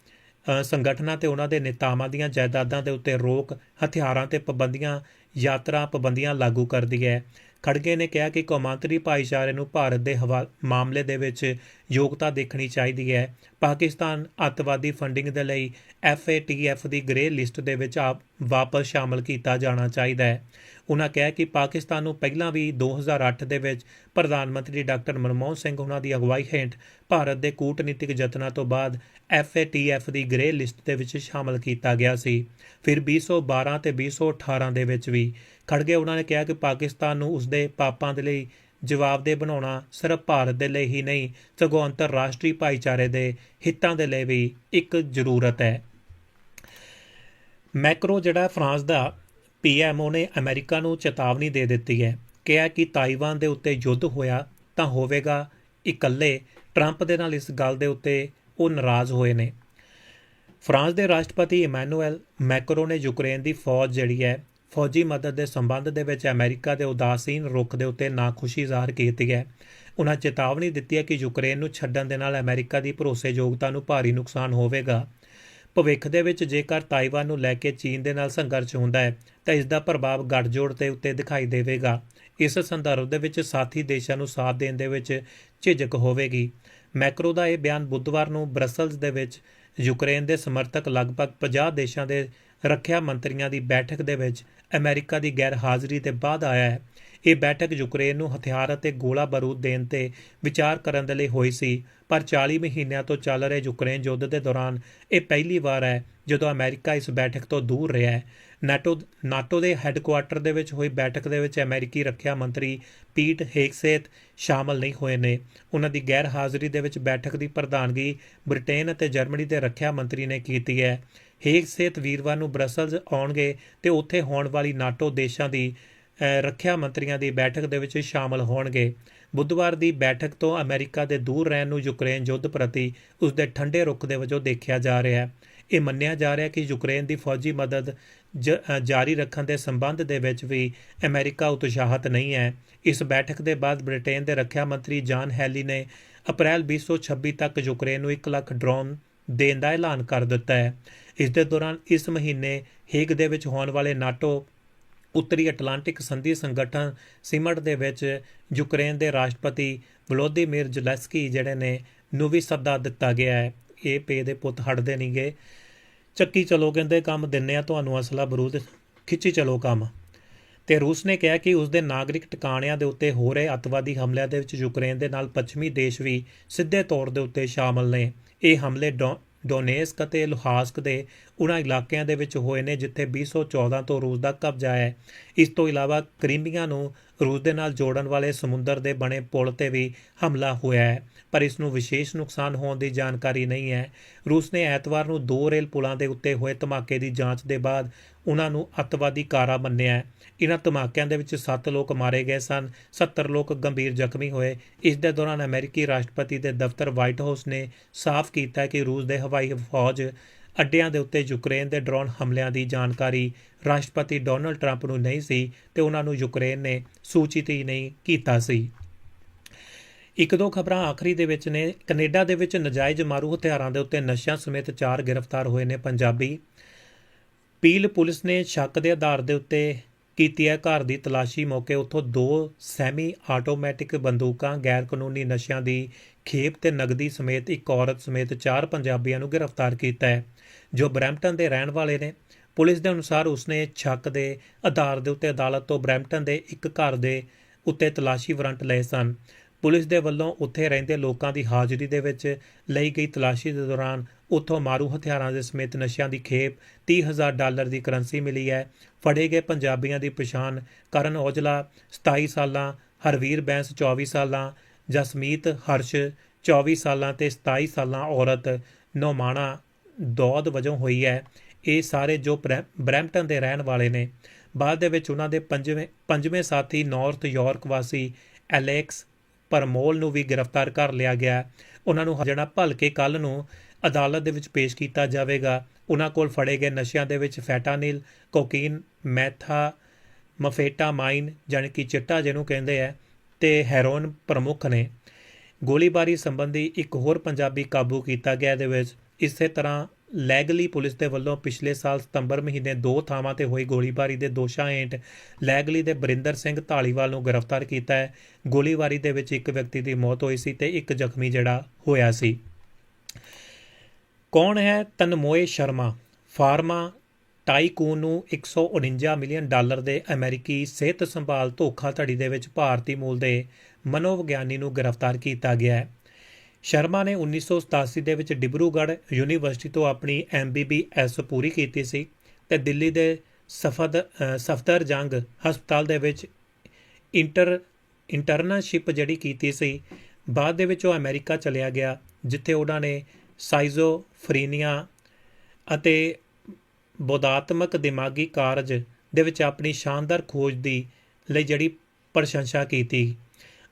ਸੰਗਠਨਾਂ ਤੇ ਉਹਨਾਂ ਦੇ ਨੇਤਾਵਾਂ ਦੀਆਂ ਜਾਇਦਾਦਾਂ ਦੇ ਉੱਤੇ ਰੋਕ, ਹਥਿਆਰਾਂ ਤੇ ਪਾਬੰਦੀਆਂ, ਯਾਤਰਾ ਪਾਬੰਦੀਆਂ ਲਾਗੂ ਕਰਦੀ ਹੈ। ਖੜਗੇ ਨੇ ਕਿਹਾ ਕਿ ਕੌਮਾਂਤਰੀ ਭਾਈਚਾਰੇ ਨੂੰ ਭਾਰਤ ਦੇ ਹਵਾ- ਮਾਮਲੇ ਦੇ ਵਿੱਚ ਯੋਗਤਾ ਦੇਖਣੀ ਚਾਹੀਦੀ ਹੈ। ਪਾਕਿਸਤਾਨ ਅੱਤਵਾਦੀ ਫੰਡਿੰਗ ਦੇ ਲਈ FATF ਦੀ ਗ੍ਰੇ ਲਿਸਟ ਦੇ ਵਿੱਚ ਆਪ ਵਾਪਸ ਸ਼ਾਮਲ ਕੀਤਾ ਜਾਣਾ ਚਾਹੀਦਾ ਹੈ। ਉਹਨਾਂ ਕਿਹਾ ਕਿ ਪਾਕਿਸਤਾਨ ਨੂੰ ਪਹਿਲਾਂ ਵੀ 2008 ਦੇ ਵਿੱਚ ਪ੍ਰਧਾਨ ਮੰਤਰੀ ਡਾਕਟਰ ਮਨਮੋਹਨ ਸਿੰਘ ਉਹਨਾਂ ਦੀ ਅਗਵਾਈ ਹੇਠ ਭਾਰਤ ਦੇ ਕੂਟਨੀਤਿਕ ਯਤਨਾਂ ਤੋਂ ਬਾਅਦ FATF ਦੀ ਗ੍ਰੇ ਲਿਸਟ ਦੇ ਵਿੱਚ ਸ਼ਾਮਲ ਕੀਤਾ ਗਿਆ ਸੀ। ਫਿਰ 2012 ਤੇ 2018 ਦੇ ਵਿੱਚ ਵੀ ਖੜਗੇ ਉਹਨਾਂ ਨੇ ਕਿਹਾ ਕਿ ਪਾਕਿਸਤਾਨ ਨੂੰ ਉਸਦੇ ਪਾਪਾਂ ਦੇ ਲਈ ਜਵਾਬਦੇਹ ਬਣਾਉਣਾ ਸਿਰਫ ਭਾਰਤ ਦੇ ਲਈ ਹੀ ਨਹੀਂ, ਸਗੋਂ ਅੰਤਰਰਾਸ਼ਟਰੀ ਭਾਈਚਾਰੇ ਦੇ ਹਿੱਤਾਂ ਦੇ ਲਈ ਵੀ ਇੱਕ ਜ਼ਰੂਰਤ ਹੈ। ਮੈਕਰੋ ਜਿਹੜਾ ਫਰਾਂਸ ਦਾ ਪੀਐਮਓ ਨੇ ਅਮਰੀਕਾ ਨੂੰ ਚੇਤਾਵਨੀ ਦੇ ਦਿੱਤੀ ਹੈ। ਕਿਹਾ ਕਿ ਤਾਈਵਾਨ ਦੇ ਉੱਤੇ ਯੁੱਧ ਹੋਇਆ ਤਾਂ ਹੋਵੇਗਾ ਇਕੱਲੇ। ਟਰੰਪ ਦੇ ਨਾਲ ਇਸ ਗੱਲ ਦੇ ਉੱਤੇ ਉਹ ਨਾਰਾਜ਼ ਹੋਏ ਨੇ। ਫਰਾਂਸ ਦੇ ਰਾਸ਼ਟਰਪਤੀ ਇਮੈਨੂਅਲ ਮੈਕਰੋ ਨੇ ਯੂਕਰੇਨ ਦੀ ਫੌਜ ਜਿਹੜੀ ਹੈ ਫੌਜੀ ਮਦਦ ਦੇ ਸੰਬੰਧ ਦੇ ਵਿੱਚ ਅਮਰੀਕਾ ਦੇ ਉਦਾਸੀਨ ਰੁਖ ਦੇ ਉੱਤੇ ਨਾਖੁਸ਼ੀ ਜ਼ਾਹਰ ਕੀਤੀ ਹੈ। ਉਹਨਾਂ ਚੇਤਾਵਨੀ ਦਿੱਤੀ ਹੈ ਕਿ ਯੂਕਰੇਨ ਨੂੰ ਛੱਡਣ ਦੇ ਨਾਲ ਅਮਰੀਕਾ ਦੀ ਭਰੋਸੇਯੋਗਤਾ ਨੂੰ ਭਾਰੀ ਨੁਕਸਾਨ ਹੋਵੇਗਾ। ਭਵਿੱਖ ਦੇ ਵਿੱਚ ਜੇਕਰ ਤਾਈਵਾਨ ਨੂੰ ਲੈ ਕੇ ਚੀਨ ਦੇ ਨਾਲ ਸੰਘਰਸ਼ ਹੁੰਦਾ ਹੈ, ਤਾਂ ਇਸ ਦਾ ਪ੍ਰਭਾਵ ਗੱਠਜੋੜ ਤੇ ਉੱਤੇ ਦਿਖਾਈ ਦੇਵੇਗਾ। ਇਸ ਸੰਦਰਭ ਦੇ ਵਿੱਚ ਸਾਥੀ ਦੇਸ਼ਾਂ ਨੂੰ ਸਾਥ ਦੇਣ ਦੇ ਵਿੱਚ ਝਿਜਕ ਹੋਵੇਗੀ। ਮੈਕਰੋ ਦਾ ਇਹ ਬਿਆਨ ਬੁੱਧਵਾਰ ਨੂੰ ਬ੍ਰਸਲਜ਼ ਦੇ ਵਿੱਚ ਯੂਕਰੇਨ ਦੇ ਸਮਰਥਕ ਲਗਭਗ 50 ਦੇਸ਼ਾਂ ਦੇ ਰੱਖਿਆ ਮੰਤਰੀਆਂ ਦੀ ਬੈਠਕ ਦੇ ਵਿੱਚ ਅਮਰੀਕਾ ਦੀ ਗੈਰ ਹਾਜ਼ਰੀ ਦੇ ਬਾਅਦ ਆਇਆ ਹੈ। ਇਹ ਬੈਠਕ ਯੂਕਰੇਨ ਨੂੰ ਹਥਿਆਰ ਅਤੇ ਗੋਲਾ ਬਾਰੂਦ ਦੇਣ ਤੇ ਵਿਚਾਰ ਕਰਨ ਦੇ ਲਈ ਹੋਈ ਸੀ, ਪਰ 40 ਮਹੀਨਿਆਂ ਤੋਂ ਚੱਲ ਰਹੇ ਯੂਕਰੇਨ ਯੁੱਧ ਦੇ ਦੌਰਾਨ ਇਹ ਪਹਿਲੀ ਵਾਰ ਹੈ ਜਦੋਂ ਅਮਰੀਕਾ ਇਸ ਬੈਠਕ ਤੋਂ ਦੂਰ ਰਿਹਾ ਹੈ। ਨਾਟੋ ਨਾਟੋ ਦੇ ਹੈੱਡਕੁਆਰਟਰ ਦੇ ਵਿੱਚ ਹੋਈ ਬੈਠਕ ਦੇ ਵਿੱਚ ਅਮਰੀਕੀ ਰੱਖਿਆ ਮੰਤਰੀ ਪੀਟ ਹੇਗਸੇਤ ਸ਼ਾਮਲ ਨਹੀਂ ਹੋਏ ਨੇ। ਉਹਨਾਂ ਦੀ ਗੈਰ ਹਾਜ਼ਰੀ ਦੇ ਵਿੱਚ ਬੈਠਕ ਦੀ ਪ੍ਰਧਾਨਗੀ ਬ੍ਰਿਟੇਨ ਅਤੇ ਜਰਮਨੀ ਦੇ ਰੱਖਿਆ ਮੰਤਰੀ ਨੇ ਕੀਤੀ ਹੈ। ਹੇਗਸੇਤ ਵੀਰਵਾਰ ਨੂੰ ਬ੍ਰਸਲਜ਼ ਆਉਣਗੇ ਤੇ ਉੱਥੇ ਹੋਣ ਵਾਲੀ ਨਾਟੋ ਦੇਸ਼ਾਂ ਦੀ ਰੱਖਿਆ ਮੰਤਰੀਆਂ ਦੀ ਬੈਠਕ ਦੇ ਵਿੱਚ ਸ਼ਾਮਲ ਹੋਣਗੇ। ਬੁੱਧਵਾਰ ਦੀ ਬੈਠਕ ਤੋਂ ਅਮਰੀਕਾ ਦੇ ਦੂਰ ਰਹਿਣ ਨੂੰ ਯੂਕਰੇਨ ਯੁੱਧ ਪ੍ਰਤੀ ਉਸ ਦੇ ਠੰਡੇ ਰੁਖ ਦੇ ਵਜੋਂ ਦੇਖਿਆ ਜਾ ਰਿਹਾ ਹੈ। ਇਹ ਮੰਨਿਆ ਜਾ ਰਿਹਾ ਕਿ ਯੂਕਰੇਨ ਦੀ ਫੌਜੀ ਮਦਦ ਜ- ਜਾਰੀ ਰੱਖਣ ਦੇ ਸੰਬੰਧ ਦੇ ਵਿੱਚ ਵੀ ਅਮਰੀਕਾ ਉਤਸ਼ਾਹਤ ਨਹੀਂ ਹੈ। ਇਸ ਬੈਠਕ ਦੇ ਬਾਅਦ ਬ੍ਰਿਟੇਨ ਦੇ ਰੱਖਿਆ ਮੰਤਰੀ ਜਾਨ ਹੈਲੀ ਨੇ ਅਪ੍ਰੈਲ 2026 ਤੱਕ ਯੂਕਰੇਨ ਨੂੰ 1 ਲੱਖ ਡਰੋਨ ਦੇਣ ਦਾ ਐਲਾਨ ਕਰ ਦਿੱਤਾ ਹੈ। ਇਸ ਦੇ ਦੌਰਾਨ ਇਸ ਮਹੀਨੇ ਹੇਗ ਦੇ ਵਿੱਚ ਹੋਣ ਵਾਲੇ ਨਾਟੋ ਉੱਤਰੀ ਅਟਲਾਂਟਿਕ ਸੰਧੀ ਸੰਗਠਨ ਸਿਮਟ ਦੇ ਵਿੱਚ ਯੂਕਰੇਨ ਦੇ ਰਾਸ਼ਟਰਪਤੀ ਵਲੋਦੀਮੀਰ ਜ਼ੈਲੈਂਸਕੀ ਜਿਹੜੇ ਨੇ, ਨੂੰ ਵੀ ਸੱਦਾ ਦਿੱਤਾ ਗਿਆ ਹੈ। ਇਹ ਪੇ ਦੇ ਪੁੱਤ ਹਟਦੇ ਨਹੀਂਗੇ ਚੱਕੀ ਚਲੋ ਕਹਿੰਦੇ, ਕੰਮ ਦਿੰਨੇ ਆ ਤੁਹਾਨੂੰ ਅਸਲਾ ਬਰੂਦ, ਖਿੱਚੀ ਚਲੋ ਕੰਮ। ਤੇ ਰੂਸ ਨੇ ਕਿਹਾ ਕਿ ਉਸ ਦੇ ਨਾਗਰਿਕ ਟਿਕਾਣਿਆਂ ਦੇ ਉੱਤੇ ਹੋ ਰਹੇ ਅੱਤਵਾਦੀ ਹਮਲਿਆਂ ਦੇ ਵਿੱਚ ਯੂਕਰੇਨ ਦੇ ਨਾਲ ਪੱਛਮੀ ਦੇਸ਼ ਵੀ ਸਿੱਧੇ ਤੌਰ ਦੇ ਉੱਤੇ ਸ਼ਾਮਲ ਨੇ। ਇਹ ਹਮਲੇ ਡੋ- ਡੋਨੇਸਕ ਅਤੇ ਲੁਹਾਸਕ ਦੇ ਉਹਨਾਂ ਇਲਾਕਿਆਂ ਦੇ ਵਿੱਚ ਹੋਏ ਨੇ ਜਿੱਥੇ 2014 ਤੋਂ ਰੂਸ ਦਾ ਕਬਜ਼ਾ ਹੈ। ਇਸ ਤੋਂ ਇਲਾਵਾ ਕਰੀਮੀਆ ਨੂੰ ਰੂਸ ਦੇ ਨਾਲ ਜੋੜਨ ਵਾਲੇ ਸਮੁੰਦਰ ਦੇ ਬਣੇ ਪੁਲ ਤੇ ਵੀ ਹਮਲਾ ਹੋਇਆ ਹੈ, ਪਰ ਇਸ ਨੂੰ ਵਿਸ਼ੇਸ਼ ਨੁਕਸਾਨ ਹੋਣ ਦੀ ਜਾਣਕਾਰੀ ਨਹੀਂ ਹੈ। ਰੂਸ ਨੇ ਐਤਵਾਰ ਨੂੰ ਦੋ ਰੇਲ ਪੁਲਾਂ ਦੇ ਉੱਤੇ ਹੋਏ ਧਮਾਕੇ ਦੀ ਜਾਂਚ ਦੇ ਬਾਅਦ ਉਹਨਾਂ ਨੂੰ ਅੱਤਵਾਦੀ ਕਾਰਾ ਮੰਨਿਆ ਹੈ। ਇਹਨਾਂ ਧਮਾਕਿਆਂ ਦੇ ਵਿੱਚ 7 ਲੋਕ ਮਾਰੇ ਗਏ ਸਨ 70 ਲੋਕ ਗੰਭੀਰ ਜ਼ਖਮੀ ਹੋਏ। ਇਸ ਦੇ ਦੌਰਾਨ ਅਮਰੀਕੀ ਰਾਸ਼ਟਰਪਤੀ ਦੇ ਦਫ਼ਤਰ ਵਾਈਟ ਹਾਊਸ ਨੇ ਸਾਫ਼ ਕੀਤਾ ਕਿ ਰੂਸ ਦੇ ਹਵਾਈ ਫੌਜ ਅੱਡਿਆਂ ਦੇ ਉੱਤੇ ਯੂਕਰੇਨ ਦੇ ਡਰੋਨ ਹਮਲਿਆਂ ਦੀ ਜਾਣਕਾਰੀ ਰਾਸ਼ਟਰਪਤੀ ਡੋਨਲਡ ਟਰੰਪ ਨੂੰ ਨਹੀਂ ਸੀ ਤੇ ਉਹਨਾਂ ਨੂੰ ਯੂਕਰੇਨ ਨੇ ਸੂਚਿਤ ਹੀ ਨਹੀਂ ਕੀਤਾ ਸੀ। ਇੱਕ ਦੋ ਖਬਰਾਂ ਆਖਰੀ ਦੇ ਵਿੱਚ ਨੇ। ਕੈਨੇਡਾ ਦੇ ਵਿੱਚ ਨਜਾਇਜ਼ ਮਾਰੂ ਹਥਿਆਰਾਂ ਦੇ ਉੱਤੇ ਨਸ਼ਿਆਂ ਸਮੇਤ ਚਾਰ ਗ੍ਰਿਫਤਾਰ ਹੋਏ ਨੇ ਪੰਜਾਬੀ। ਪੀਲ ਪੁਲਿਸ ਨੇ ਸ਼ੱਕ ਦੇ ਆਧਾਰ ਦੇ ਉੱਤੇ ਕੀਤੀ ਹੈ ਘਰ ਦੀ ਤਲਾਸ਼ੀ ਮੌਕੇ ਉੱਥੋਂ ਦੋ ਸੈਮੀ ਆਟੋਮੈਟਿਕ ਬੰਦੂਕਾਂ ਗੈਰ ਕਾਨੂੰਨੀ ਨਸ਼ਿਆਂ ਦੀ ਖੇਪ ਤੇ ਨਗਦੀ ਸਮੇਤ ਇੱਕ ਔਰਤ ਸਮੇਤ ਚਾਰ ਪੰਜਾਬੀਆਂ ਨੂੰ ਗ੍ਰਿਫਤਾਰ ਕੀਤਾ ਹੈ। ਜੋ ਬਰੈਂਪਟਨ ਦੇ ਰਹਿਣ ਵਾਲੇ ਨੇ, ਪੁਲਿਸ ਦੇ ਅਨੁਸਾਰ ਉਸਨੇ ਛੱਕ ਦੇ ਆਧਾਰ ਦੇ ਉੱਤੇ ਅਦਾਲਤ ਤੋਂ ਬਰੈਂਪਟਨ ਦੇ ਇੱਕ ਘਰ ਦੇ ਉੱਤੇ ਤਲਾਸ਼ੀ ਵਾਰੰਟ ਲਏ ਸਨ। ਪੁਲਿਸ ਦੇ ਵੱਲੋਂ ਉੱਥੇ ਰਹਿੰਦੇ ਲੋਕਾਂ ਦੀ ਹਾਜ਼ਰੀ ਦੇ ਵਿੱਚ ਲਈ ਗਈ ਤਲਾਸ਼ੀ ਦੇ ਦੌਰਾਨ ਉੱਥੋਂ ਮਾਰੂ ਹਥਿਆਰਾਂ ਦੇ ਸਮੇਤ ਨਸ਼ਿਆਂ ਦੀ ਖੇਪ 30000 ਡਾਲਰ ਦੀ ਕਰੰਸੀ ਮਿਲੀ ਹੈ। ਫੜੇ ਗਏ ਪੰਜਾਬੀਆਂ ਦੀ ਪਛਾਣ ਕਰਨ ਔਜਲਾ 27 ਸਾਲਾਂ, ਹਰਵੀਰ ਬੈਂਸ 24 ਸਾਲਾਂ, ਜਸਮੀਤ ਹਰਸ਼ 24 ਸਾਲਾਂ ਤੇ 27 ਸਾਲਾਂ ਔਰਤ ਨੋਮਾਣਾ ਦੌਦ ਵਜੋਂ ਹੋਈ ਹੈ। ਇਹ ਸਾਰੇ ਜੋ ਬਰੈ- ਬਰੈਂਪਟਨ ਦੇ ਰਹਿਣ ਵਾਲੇ ਨੇ। ਬਾਅਦ ਦੇ ਵਿੱਚ ਉਹਨਾਂ ਦੇ ਪੰਜਵੇਂ ਪੰਜਵੇਂ ਸਾਥੀ ਨਾਰਥ ਯਾਰਕ ਵਾਸੀ ਐਲੈਕਸ ਪਰਮੋਲ ਨੂੰ ਵੀ ਗ੍ਰਿਫਤਾਰ ਕਰ ਲਿਆ ਗਿਆ। ਉਹਨਾਂ ਨੂੰ ਹਜਣਾ ਭਲ ਕੇ ਕੱਲ ਨੂੰ ਅਦਾਲਤ ਦੇ ਵਿੱਚ ਪੇਸ਼ ਕੀਤਾ ਜਾਵੇਗਾ, ਉਹਨਾਂ ਕੋਲ ਫੜੇ ਗਏ ਨਸ਼ਿਆਂ ਦੇ ਵਿੱਚ ਫੈਟਾਨਿਲ, ਕੋਕੀਨ, ਮੈਥਾ, ਮਫੇਟਾਮਾਈਨ ਜਾਣੀ ਕਿ ਚਿੱਟਾ ਜਿਹਨੂੰ ਕਹਿੰਦੇ ਆ, ਤੇ ਹੈਰੋਇਨ ਪ੍ਰਮੁੱਖ ਨੇ। ਗੋਲੀਬਾਰੀ ਸੰਬੰਧੀ ਇੱਕ ਹੋਰ ਪੰਜਾਬੀ ਕਾਬੂ ਕੀਤਾ ਗਿਆ ਇਹਦੇ ਵਿੱਚ। ਇਸੇ ਤਰ੍ਹਾਂ ਲੈਗਲੀ ਪੁਲਿਸ ਦੇ ਵੱਲੋਂ ਪਿਛਲੇ ਸਾਲ ਸਤੰਬਰ ਮਹੀਨੇ ਦੋ ਥਾਵਾਂ ਤੇ ਹੋਈ ਗੋਲੀਬਾਰੀ ਦੇ ਦੋਸ਼ਾਂ ਹੇਠ ਲੈਗਲੀ ਦੇ ਬਰਿੰਦਰ ਸਿੰਘ ਢਾਲੀਵਾਲ ਨੂੰ ਗ੍ਰਿਫਤਾਰ ਕੀਤਾ ਹੈ। ਗੋਲੀਬਾਰੀ ਦੇ ਵਿੱਚ ਇੱਕ ਵਿਅਕਤੀ ਦੀ ਮੌਤ ਹੋਈ ਸੀ ਤੇ ਇੱਕ ਜ਼ਖਮੀ ਜਿਹੜਾ ਹੋਇਆ ਸੀ। ਕੌਣ ਹੈ ਤਨਮੋਏ ਸ਼ਰਮਾ? ਫਾਰਮਾ ਟਾਈਕੂਨ ਨੂੰ 149 ਮਿਲੀਅਨ ਡਾਲਰ ਦੇ ਅਮਰੀਕੀ ਸਿਹਤ ਸੰਭਾਲ ਧੋਖਾਧੜੀ ਦੇ ਵਿੱਚ ਭਾਰਤੀ ਮੂਲ ਦੇ ਮਨੋਵਿਗਿਆਨੀ ਨੂੰ ਗ੍ਰਿਫਤਾਰ ਕੀਤਾ ਗਿਆ ਹੈ। ਸ਼ਰਮਾ ਨੇ 1987 ਦੇ ਵਿੱਚ ਡਿਬਰੂਗੜ੍ਹ ਯੂਨੀਵਰਸਿਟੀ ਤੋਂ ਆਪਣੀ ਐਮਬੀਬੀਐਸ ਪੂਰੀ ਕੀਤੀ ਸੀ ਤੇ ਦਿੱਲੀ ਦੇ ਸਫਦ ਸਫਦਰ ਜੰਗ ਹਸਪਤਾਲ ਦੇ ਵਿੱਚ ਇੰਟਰ, ਇੰਟਰਨਸ਼ਿਪ ਜਿਹੜੀ ਕੀਤੀ ਸੀ, ਬਾਅਦ ਦੇ ਵਿੱਚ ਉਹ ਅਮਰੀਕਾ ਚਲਿਆ ਗਿਆ, ਜਿੱਥੇ ਉਹਨਾਂ ਨੇ ਸਾਈਜ਼ੋਫਰੀਨੀਆ ਅਤੇ ਬੋਧਾਤਮਕ ਦਿਮਾਗੀ ਕਾਰਜ ਦੇ ਵਿੱਚ ਆਪਣੀ ਸ਼ਾਨਦਾਰ ਖੋਜ ਦੀ ਲਈ ਜਿਹੜੀ ਪ੍ਰਸ਼ੰਸਾ ਕੀਤੀ।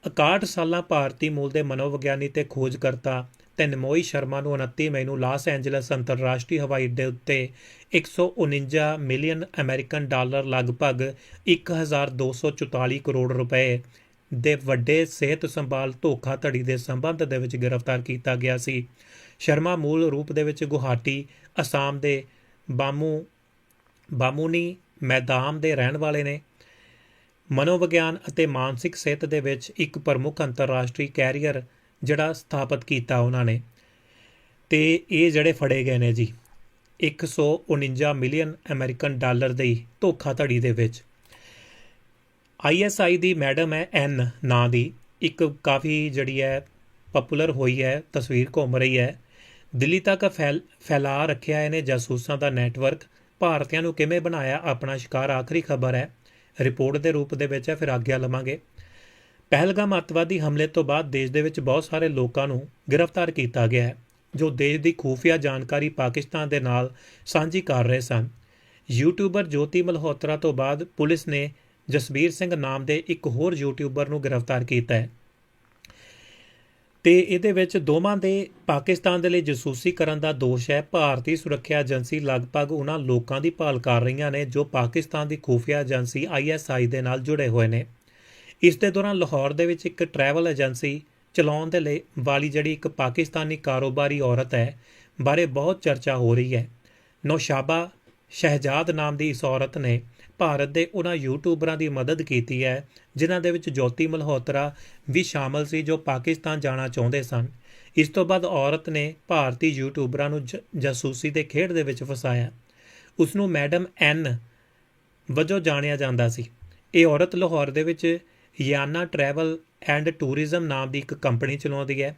61 ਸਾਲਾਂ ਭਾਰਤੀ ਮੂਲ ਦੇ ਮਨੋਵਿਗਿਆਨੀ ਤੇ ਖੋਜਕਰਤਾ ਤੇ ਨਮੋਈ ਸ਼ਰਮਾ ਨੂੰ 29 ਮਈ ਨੂੰ ਲਾਸ ਐਂਜਲਸ ਅੰਤਰਰਾਸ਼ਟਰੀ ਹਵਾਈ ਅੱਡੇ ਉੱਤੇ 149 ਮਿਲੀਅਨ ਅਮਰੀਕਨ ਡਾਲਰ ਲਗਭਗ 1244 ਕਰੋੜ ਰੁਪਏ ਦੇ ਵੱਡੇ ਸਿਹਤ ਸੰਭਾਲ ਧੋਖਾਧੜੀ ਦੇ ਸੰਬੰਧ ਦੇ ਵਿੱਚ ਗ੍ਰਿਫਤਾਰ ਕੀਤਾ ਗਿਆ ਸੀ। ਸ਼ਰਮਾ ਮੂਲ ਰੂਪ ਦੇ ਵਿੱਚ ਗੁਹਾਟੀ, ਅਸਾਮ ਦੇ ਬਾਮੂ, ਬਾਮੂਨੀ ਮੈਦਾਮ ਦੇ ਰਹਿਣ ਵਾਲੇ ਨੇ। ਮਨੋਵਿਗਿਆਨ ਅਤੇ ਮਾਨਸਿਕ ਸਿਹਤ ਦੇ ਵਿੱਚ ਇੱਕ ਪ੍ਰਮੁੱਖ ਅੰਤਰਰਾਸ਼ਟਰੀ ਕੈਰੀਅਰ ਜਿਹੜਾ ਸਥਾਪਿਤ ਕੀਤਾ ਉਹਨਾਂ ਨੇ। ਤੇ ਇਹ ਜਿਹੜੇ ਫੜੇ ਗਏ ਨੇ ਜੀ 149 ਮਿਲੀਅਨ ਅਮਰੀਕਨ ਡਾਲਰ ਦੀ ਧੋਖਾਧੜੀ ਦੇ ਵਿੱਚ। ਆਈਐਸਆਈ ਦੀ ਮੈਡਮ ਹੈ ਐਨ, ਨਾਂ ਦੀ। ਇੱਕ ਕਾਫੀ ਜਿਹੜੀ ਹੈ ਪਪੂਲਰ ਹੋਈ ਹੈ, ਤਸਵੀਰ ਘੁੰਮ ਰਹੀ ਹੈ। ਦਿੱਲੀ ਤੱਕ ਫੈਲ, ਫੈਲਾ ਰੱਖਿਆ ਇਹਨੇ ਜਾਸੂਸਾਂ ਦਾ ਨੈਟਵਰਕ। ਭਾਰਤੀਆਂ ਨੂੰ ਕਿਵੇਂ ਬਣਾਇਆ ਆਪਣਾ ਸ਼ਿਕਾਰ? ਆਖਰੀ ਖਬਰ ਹੈ ਰਿਪੋਰਟ ਦੇ ਰੂਪ ਦੇ ਵਿੱਚ ਹੈ, ਫਿਰ ਆਗਿਆ ਲਵਾਂਗੇ। ਪਹਿਲਗਾਮ ਅੱਤਵਾਦੀ ਹਮਲੇ ਤੋਂ ਬਾਅਦ ਦੇਸ਼ ਦੇ ਵਿੱਚ ਬਹੁਤ ਸਾਰੇ ਲੋਕਾਂ ਨੂੰ ਗ੍ਰਿਫਤਾਰ ਕੀਤਾ ਗਿਆ ਹੈ, ਜੋ ਦੇਸ਼ ਦੀ ਖੂਫੀਆ ਜਾਣਕਾਰੀ ਪਾਕਿਸਤਾਨ ਦੇ ਨਾਲ ਸਾਂਝੀ ਕਰ ਰਹੇ ਸਨ। ਯੂਟਿਊਬਰ ਜੋਤੀ ਮਲਹੋਤਰਾ ਤੋਂ ਬਾਅਦ ਪੁਲਿਸ ਨੇ ਜਸਬੀਰ ਸਿੰਘ ਨਾਮ ਦੇ ਇੱਕ ਹੋਰ ਯੂਟਿਊਬਰ ਨੂੰ ਗ੍ਰਿਫਤਾਰ ਕੀਤਾ ਹੈ। ਤੇ ਇਹਦੇ ਵਿੱਚ ਦੋਵਾਂ ਦੇ ਪਾਕਿਸਤਾਨ ਦੇ ਲਈ ਜਸੂਸੀ ਕਰਨ ਦਾ ਦੋਸ਼ ਹੈ। ਭਾਰਤੀ ਸੁਰੱਖਿਆ ਏਜੰਸੀ ਲਗਭਗ ਉਹਨਾਂ ਲੋਕਾਂ ਦੀ ਭਾਲ ਕਰ ਰਹੀਆਂ ਨੇ ਜੋ ਪਾਕਿਸਤਾਨ ਦੀ ਖੂਫੀਆ ਏਜੰਸੀ ਆਈਐਸਆਈ ਦੇ ਨਾਲ ਜੁੜੇ ਹੋਏ ਨੇ। ਇਸ ਦੇ ਦੌਰਾਨ ਲਾਹੌਰ ਦੇ ਵਿੱਚ ਇੱਕ ਟਰੈਵਲ ਏਜੰਸੀ ਚਲਾਉਣ ਦੇ ਲਈ ਵਾਲੀ ਜਿਹੜੀ ਇੱਕ ਪਾਕਿਸਤਾਨੀ ਕਾਰੋਬਾਰੀ ਔਰਤ ਹੈ ਬਾਰੇ ਬਹੁਤ ਚਰਚਾ ਹੋ ਰਹੀ ਹੈ। ਨੌਸ਼ਾਬਾ ਸ਼ਹਿਜਾਦ ਨਾਮ ਦੀ ਇਸ ਔਰਤ ਨੇ ਭਾਰਤ ਦੇ ਉਹਨਾਂ ਯੂਟਿਊਬਰਾਂ ਦੀ ਮਦਦ ਕੀਤੀ ਹੈ ਜਿਨ੍ਹਾਂ ਦੇ ਵਿੱਚ ਜੋਤੀ ਮਲਹੋਤਰਾ ਵੀ ਸ਼ਾਮਲ ਸੀ ਜੋ ਪਾਕਿਸਤਾਨ ਜਾਣਾ ਚਾਹੁੰਦੇ ਸਨ। ਇਸ ਤੋਂ ਬਾਅਦ ਔਰਤ ਨੇ ਭਾਰਤੀ ਯੂਟਿਊਬਰਾਂ ਨੂੰ ਜ- ਜਾਸੂਸੀ ਦੇ ਖੇਡ ਦੇ ਵਿੱਚ ਫਸਾਇਆ। ਉਸ ਨੂੰ ਮੈਡਮ ਐਨ ਵਜੋਂ ਜਾਣਿਆ ਜਾਂਦਾ ਸੀ। ਇਹ ਔਰਤ ਲਾਹੌਰ ਦੇ ਵਿੱਚ ਯਾਨਾ ਟਰੈਵਲ ਐਂਡ ਟੂਰਿਜ਼ਮ ਨਾਮ ਦੀ ਇੱਕ ਕੰਪਨੀ ਚਲਾਉਂਦੀ ਹੈ।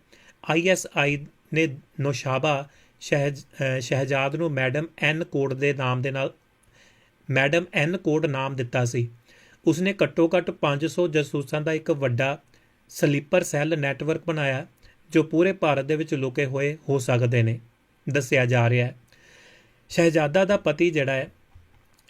ਆਈਐਸਆਈ ਨੇ ਨੌਸ਼ਾਬਾ ਸ਼ਹਿਜ ਸ਼ਹਿਜਾਦ ਨੂੰ ਮੈਡਮ ਐਨ ਕੋਡ ਦੇ ਨਾਮ ਦੇ ਨਾਲ, ਮੈਡਮ ਐਨ ਕੋਡ ਨਾਮ ਦਿੱਤਾ ਸੀ। ਉਸਨੇ ਘੱਟੋ-ਘੱਟ 500 ਜਾਸੂਸਾਂ ਦਾ ਇੱਕ ਵੱਡਾ ਸਲੀਪਰ ਸੈੱਲ ਨੈਟਵਰਕ ਬਣਾਇਆ, ਜੋ ਪੂਰੇ ਭਾਰਤ ਦੇ ਵਿੱਚ ਲੁਕੇ ਹੋਏ ਹੋ ਸਕਦੇ ਨੇ, ਦੱਸਿਆ ਜਾ ਰਿਹਾ ਹੈ। ਸ਼ਹਿਜ਼ਾਦਾ ਦਾ ਪਤੀ ਜਿਹੜਾ ਹੈ,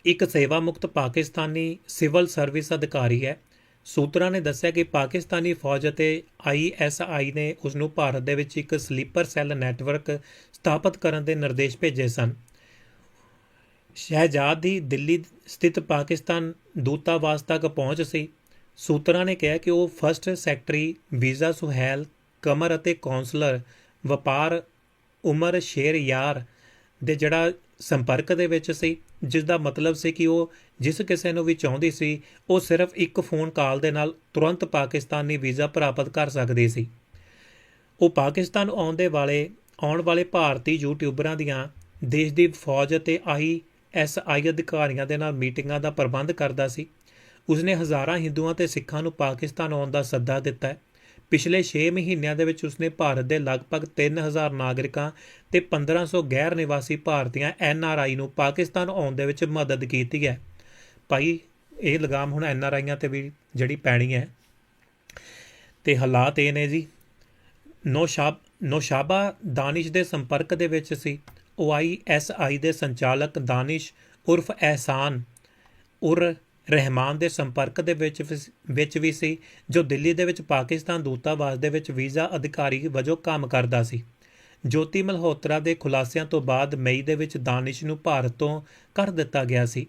ਇੱਕ ਸੇਵਾ ਮੁਕਤ ਪਾਕਿਸਤਾਨੀ ਸਿਵਲ ਸਰਵਿਸ ਅਧਿਕਾਰੀ ਹੈ। ਸੂਤਰਾਂ ਨੇ ਦੱਸਿਆ ਕਿ ਪਾਕਿਸਤਾਨੀ ਫੌਜ ਅਤੇ ਆਈਐਸਆਈ ਨੇ ਉਸ ਨੂੰ ਭਾਰਤ ਦੇ ਵਿੱਚ ਇੱਕ ਸਲੀਪਰ ਸੈੱਲ ਨੈਟਵਰਕ ਸਥਾਪਿਤ ਕਰਨ ਦੇ ਨਿਰਦੇਸ਼ ਭੇਜੇ ਸਨ। ਸ਼ਹਿਜਾਦ ਦੀ ਦਿੱਲੀ ਸਥਿਤ ਪਾਕਿਸਤਾਨ ਦੂਤਾਵਾਸ ਤੱਕ ਪਹੁੰਚ ਸੀ। ਸੂਤਰਾਂ ਨੇ ਕਿਹਾ ਕਿ ਉਹ first secretary, visa Suhail, Qamar ਅਤੇ ਕੌਂਸਲਰ ਵਪਾਰ ਉਮਰ ਸ਼ੇਰ ਯਾਰ ਦੇ ਜਿਹੜਾ ਸੰਪਰਕ ਦੇ ਵਿੱਚ ਸੀ, ਜਿਸ ਦਾ ਮਤਲਬ ਸੀ ਕਿ ਉਹ ਜਿਸ ਕਿਸੇ ਨੂੰ ਵੀ ਚਾਹੁੰਦੀ ਸੀ, ਉਹ ਸਿਰਫ ਇੱਕ ਫੋਨ ਕਾਲ ਦੇ ਨਾਲ ਤੁਰੰਤ ਪਾਕਿਸਤਾਨੀ ਵੀਜ਼ਾ ਪ੍ਰਾਪਤ ਕਰ ਸਕਦੀ ਸੀ। ਉਹ ਪਾਕਿਸਤਾਨ ਆਉਣ ਦੇ ਵਾਲੇ, ਆਉਣ ਵਾਲੇ ਭਾਰਤੀ ਯੂਟਿਊਬਰਾਂ ਦੀਆਂ ਦੇਸ਼ ਦੀ ਫੌਜ ਅਤੇ ਆਈਐਸਆਈ ਅਧਿਕਾਰੀਆਂ ਦੇ ਨਾਲ ਮੀਟਿੰਗਾਂ ਦਾ ਪ੍ਰਬੰਧ ਕਰਦਾ ਸੀ। ਉਸਨੇ ਹਜ਼ਾਰਾਂ ਹਿੰਦੂਆਂ ਤੇ ਸਿੱਖਾਂ ਨੂੰ ਪਾਕਿਸਤਾਨ ਆਉਣ ਦਾ ਸੱਦਾ ਦਿੱਤਾ। ਹੈ ਪਿਛਲੇ 6 ਮਹੀਨਿਆਂ ਦੇ ਵਿੱਚ ਉਸਨੇ ਭਾਰਤ ਦੇ ਲਗਭਗ 3000 ਨਾਗਰਿਕਾਂ ਤੇ 1500 ਗੈਰ ਨਿਵਾਸੀ ਭਾਰਤੀਆਂ ਐਨਆਰਆਈ ਨੂੰ ਪਾਕਿਸਤਾਨ ਆਉਣ ਦੇ ਵਿੱਚ ਮਦਦ ਕੀਤੀ ਹੈ। ਭਾਈ, ਇਹ ਲਗਾਮ ਹੁਣ ਐਨਆਰਆਈਆਂ ਤੇ ਵੀ ਜਿਹੜੀ ਪੈਣੀ ਹੈ। ਤੇ ਹਾਲਾਤ ਇਹ ਨੇ ਜੀ। ਨੋਸ਼ਾਬ, ਨੋਸ਼ਾਬਾ ਦਾਨਿਸ਼ ਦੇ ਸੰਪਰਕ ਦੇ ਵਿੱਚ ਸੀ। ਉਹ ਆਈਐਸਆਈ ਦੇ ਸੰਚਾਲਕ ਦਾਨਿਸ਼ ਉਰਫ ਅਹਿਸਾਨ ਉਰ ਰਹਿਮਾਨ ਦੇ ਸੰਪਰਕ ਦੇ ਵਿੱਚ ਵਿੱਚ ਵੀ ਸੀ, ਜੋ ਦਿੱਲੀ ਦੇ ਵਿੱਚ ਪਾਕਿਸਤਾਨ ਦੂਤਾਵਾਸ ਦੇ ਵਿੱਚ ਵੀਜ਼ਾ ਅਧਿਕਾਰੀ ਵਜੋਂ ਕੰਮ ਕਰਦਾ ਸੀ। ਜੋਤੀ ਮਲਹੋਤਰਾ ਦੇ ਖੁਲਾਸਿਆਂ ਤੋਂ ਬਾਅਦ ਮਈ ਦੇ ਵਿੱਚ ਦਾਨਿਸ਼ ਨੂੰ ਭਾਰਤ ਤੋਂ ਕੱਢ ਦਿੱਤਾ ਗਿਆ ਸੀ,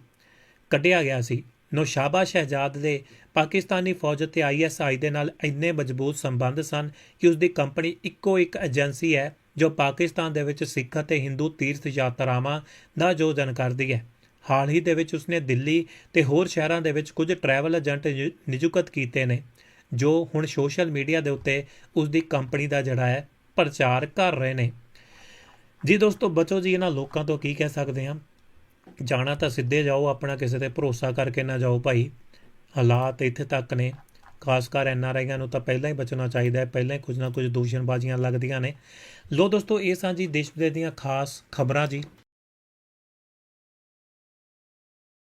ਕੱਢਿਆ ਗਿਆ ਸੀ। ਨੌਸ਼ਾਬਾ ਸ਼ਹਿਜਾਦ ਦੇ ਪਾਕਿਸਤਾਨੀ ਫੌਜ ਅਤੇ ਆਈਐਸਆਈ ਦੇ ਨਾਲ ਇੰਨੇ ਮਜ਼ਬੂਤ ਸੰਬੰਧ ਸਨ ਕਿ ਉਸ ਦੀ ਕੰਪਨੀ ਇੱਕੋ ਇੱਕ ਏਜੰਸੀ ਹੈ ਜੋ ਪਾਕਿਸਤਾਨ ਦੇ ਵਿੱਚ ਸਿੱਖ ਅਤੇ ਹਿੰਦੂ ਤੀਰਥ ਯਾਤਰਾਵਾਂ ਦਾ ਆਯੋਜਨ ਕਰਦੀ ਹੈ। ਹਾਲ ਹੀ ਦੇ ਵਿੱਚ ਉਸਨੇ ਦਿੱਲੀ ਤੇ ਹੋਰ ਸ਼ਹਿਰਾਂ ਦੇ ਵਿੱਚ ਕੁਝ ਟਰੈਵਲ ਏਜੰਟ ਨਿਯੁ- ਨਿਯੁਕਤ ਕੀਤੇ ਨੇ, ਜੋ ਹੁਣ ਸੋਸ਼ਲ ਮੀਡੀਆ ਦੇ ਉੱਤੇ ਉਸ ਦੀ ਕੰਪਨੀ ਦਾ ਜਿਹੜਾ ਹੈ ਪ੍ਰਚਾਰ ਕਰ ਰਹੇ ਨੇ। ਜੀ ਦੋਸਤੋ, ਬਚੋ ਜੀ ਇਹਨਾਂ ਲੋਕਾਂ ਤੋਂ ਕੀ ਕਹਿ ਸਕਦੇ ਹਾਂ? ਜਾਣਾ ਤਾਂ ਸਿੱਧੇ ਜਾਓ, ਆਪਣਾ ਕਿਸੇ ਤੇ ਭਰੋਸਾ ਕਰਕੇ ਨਾ ਜਾਓ ਭਾਈ। ਹਾਲਾਤ ਇੱਥੇ ਤੱਕ ਨੇ। ਖਾਸ ਕਰ ਐਨਆਰਆਈਆਂ ਨੂੰ ਤਾਂ ਪਹਿਲਾਂ ਹੀ ਬਚਣਾ ਚਾਹੀਦਾ ਹੈ, ਪਹਿਲਾਂ ਹੀ ਕੁਝ ਨਾ ਕੁਝ ਦੂਸ਼ਣਬਾਜ਼ੀਆਂ ਲੱਗਦੀਆਂ ਨੇ। ਲੋ ਦੋਸਤੋ, ਇਹ ਸਾਂ ਜੀ ਦੇਸ਼ ਵਿਦੇਸ਼ ਦੀਆਂ ਖਾਸ ਖਬਰਾਂ ਜੀ।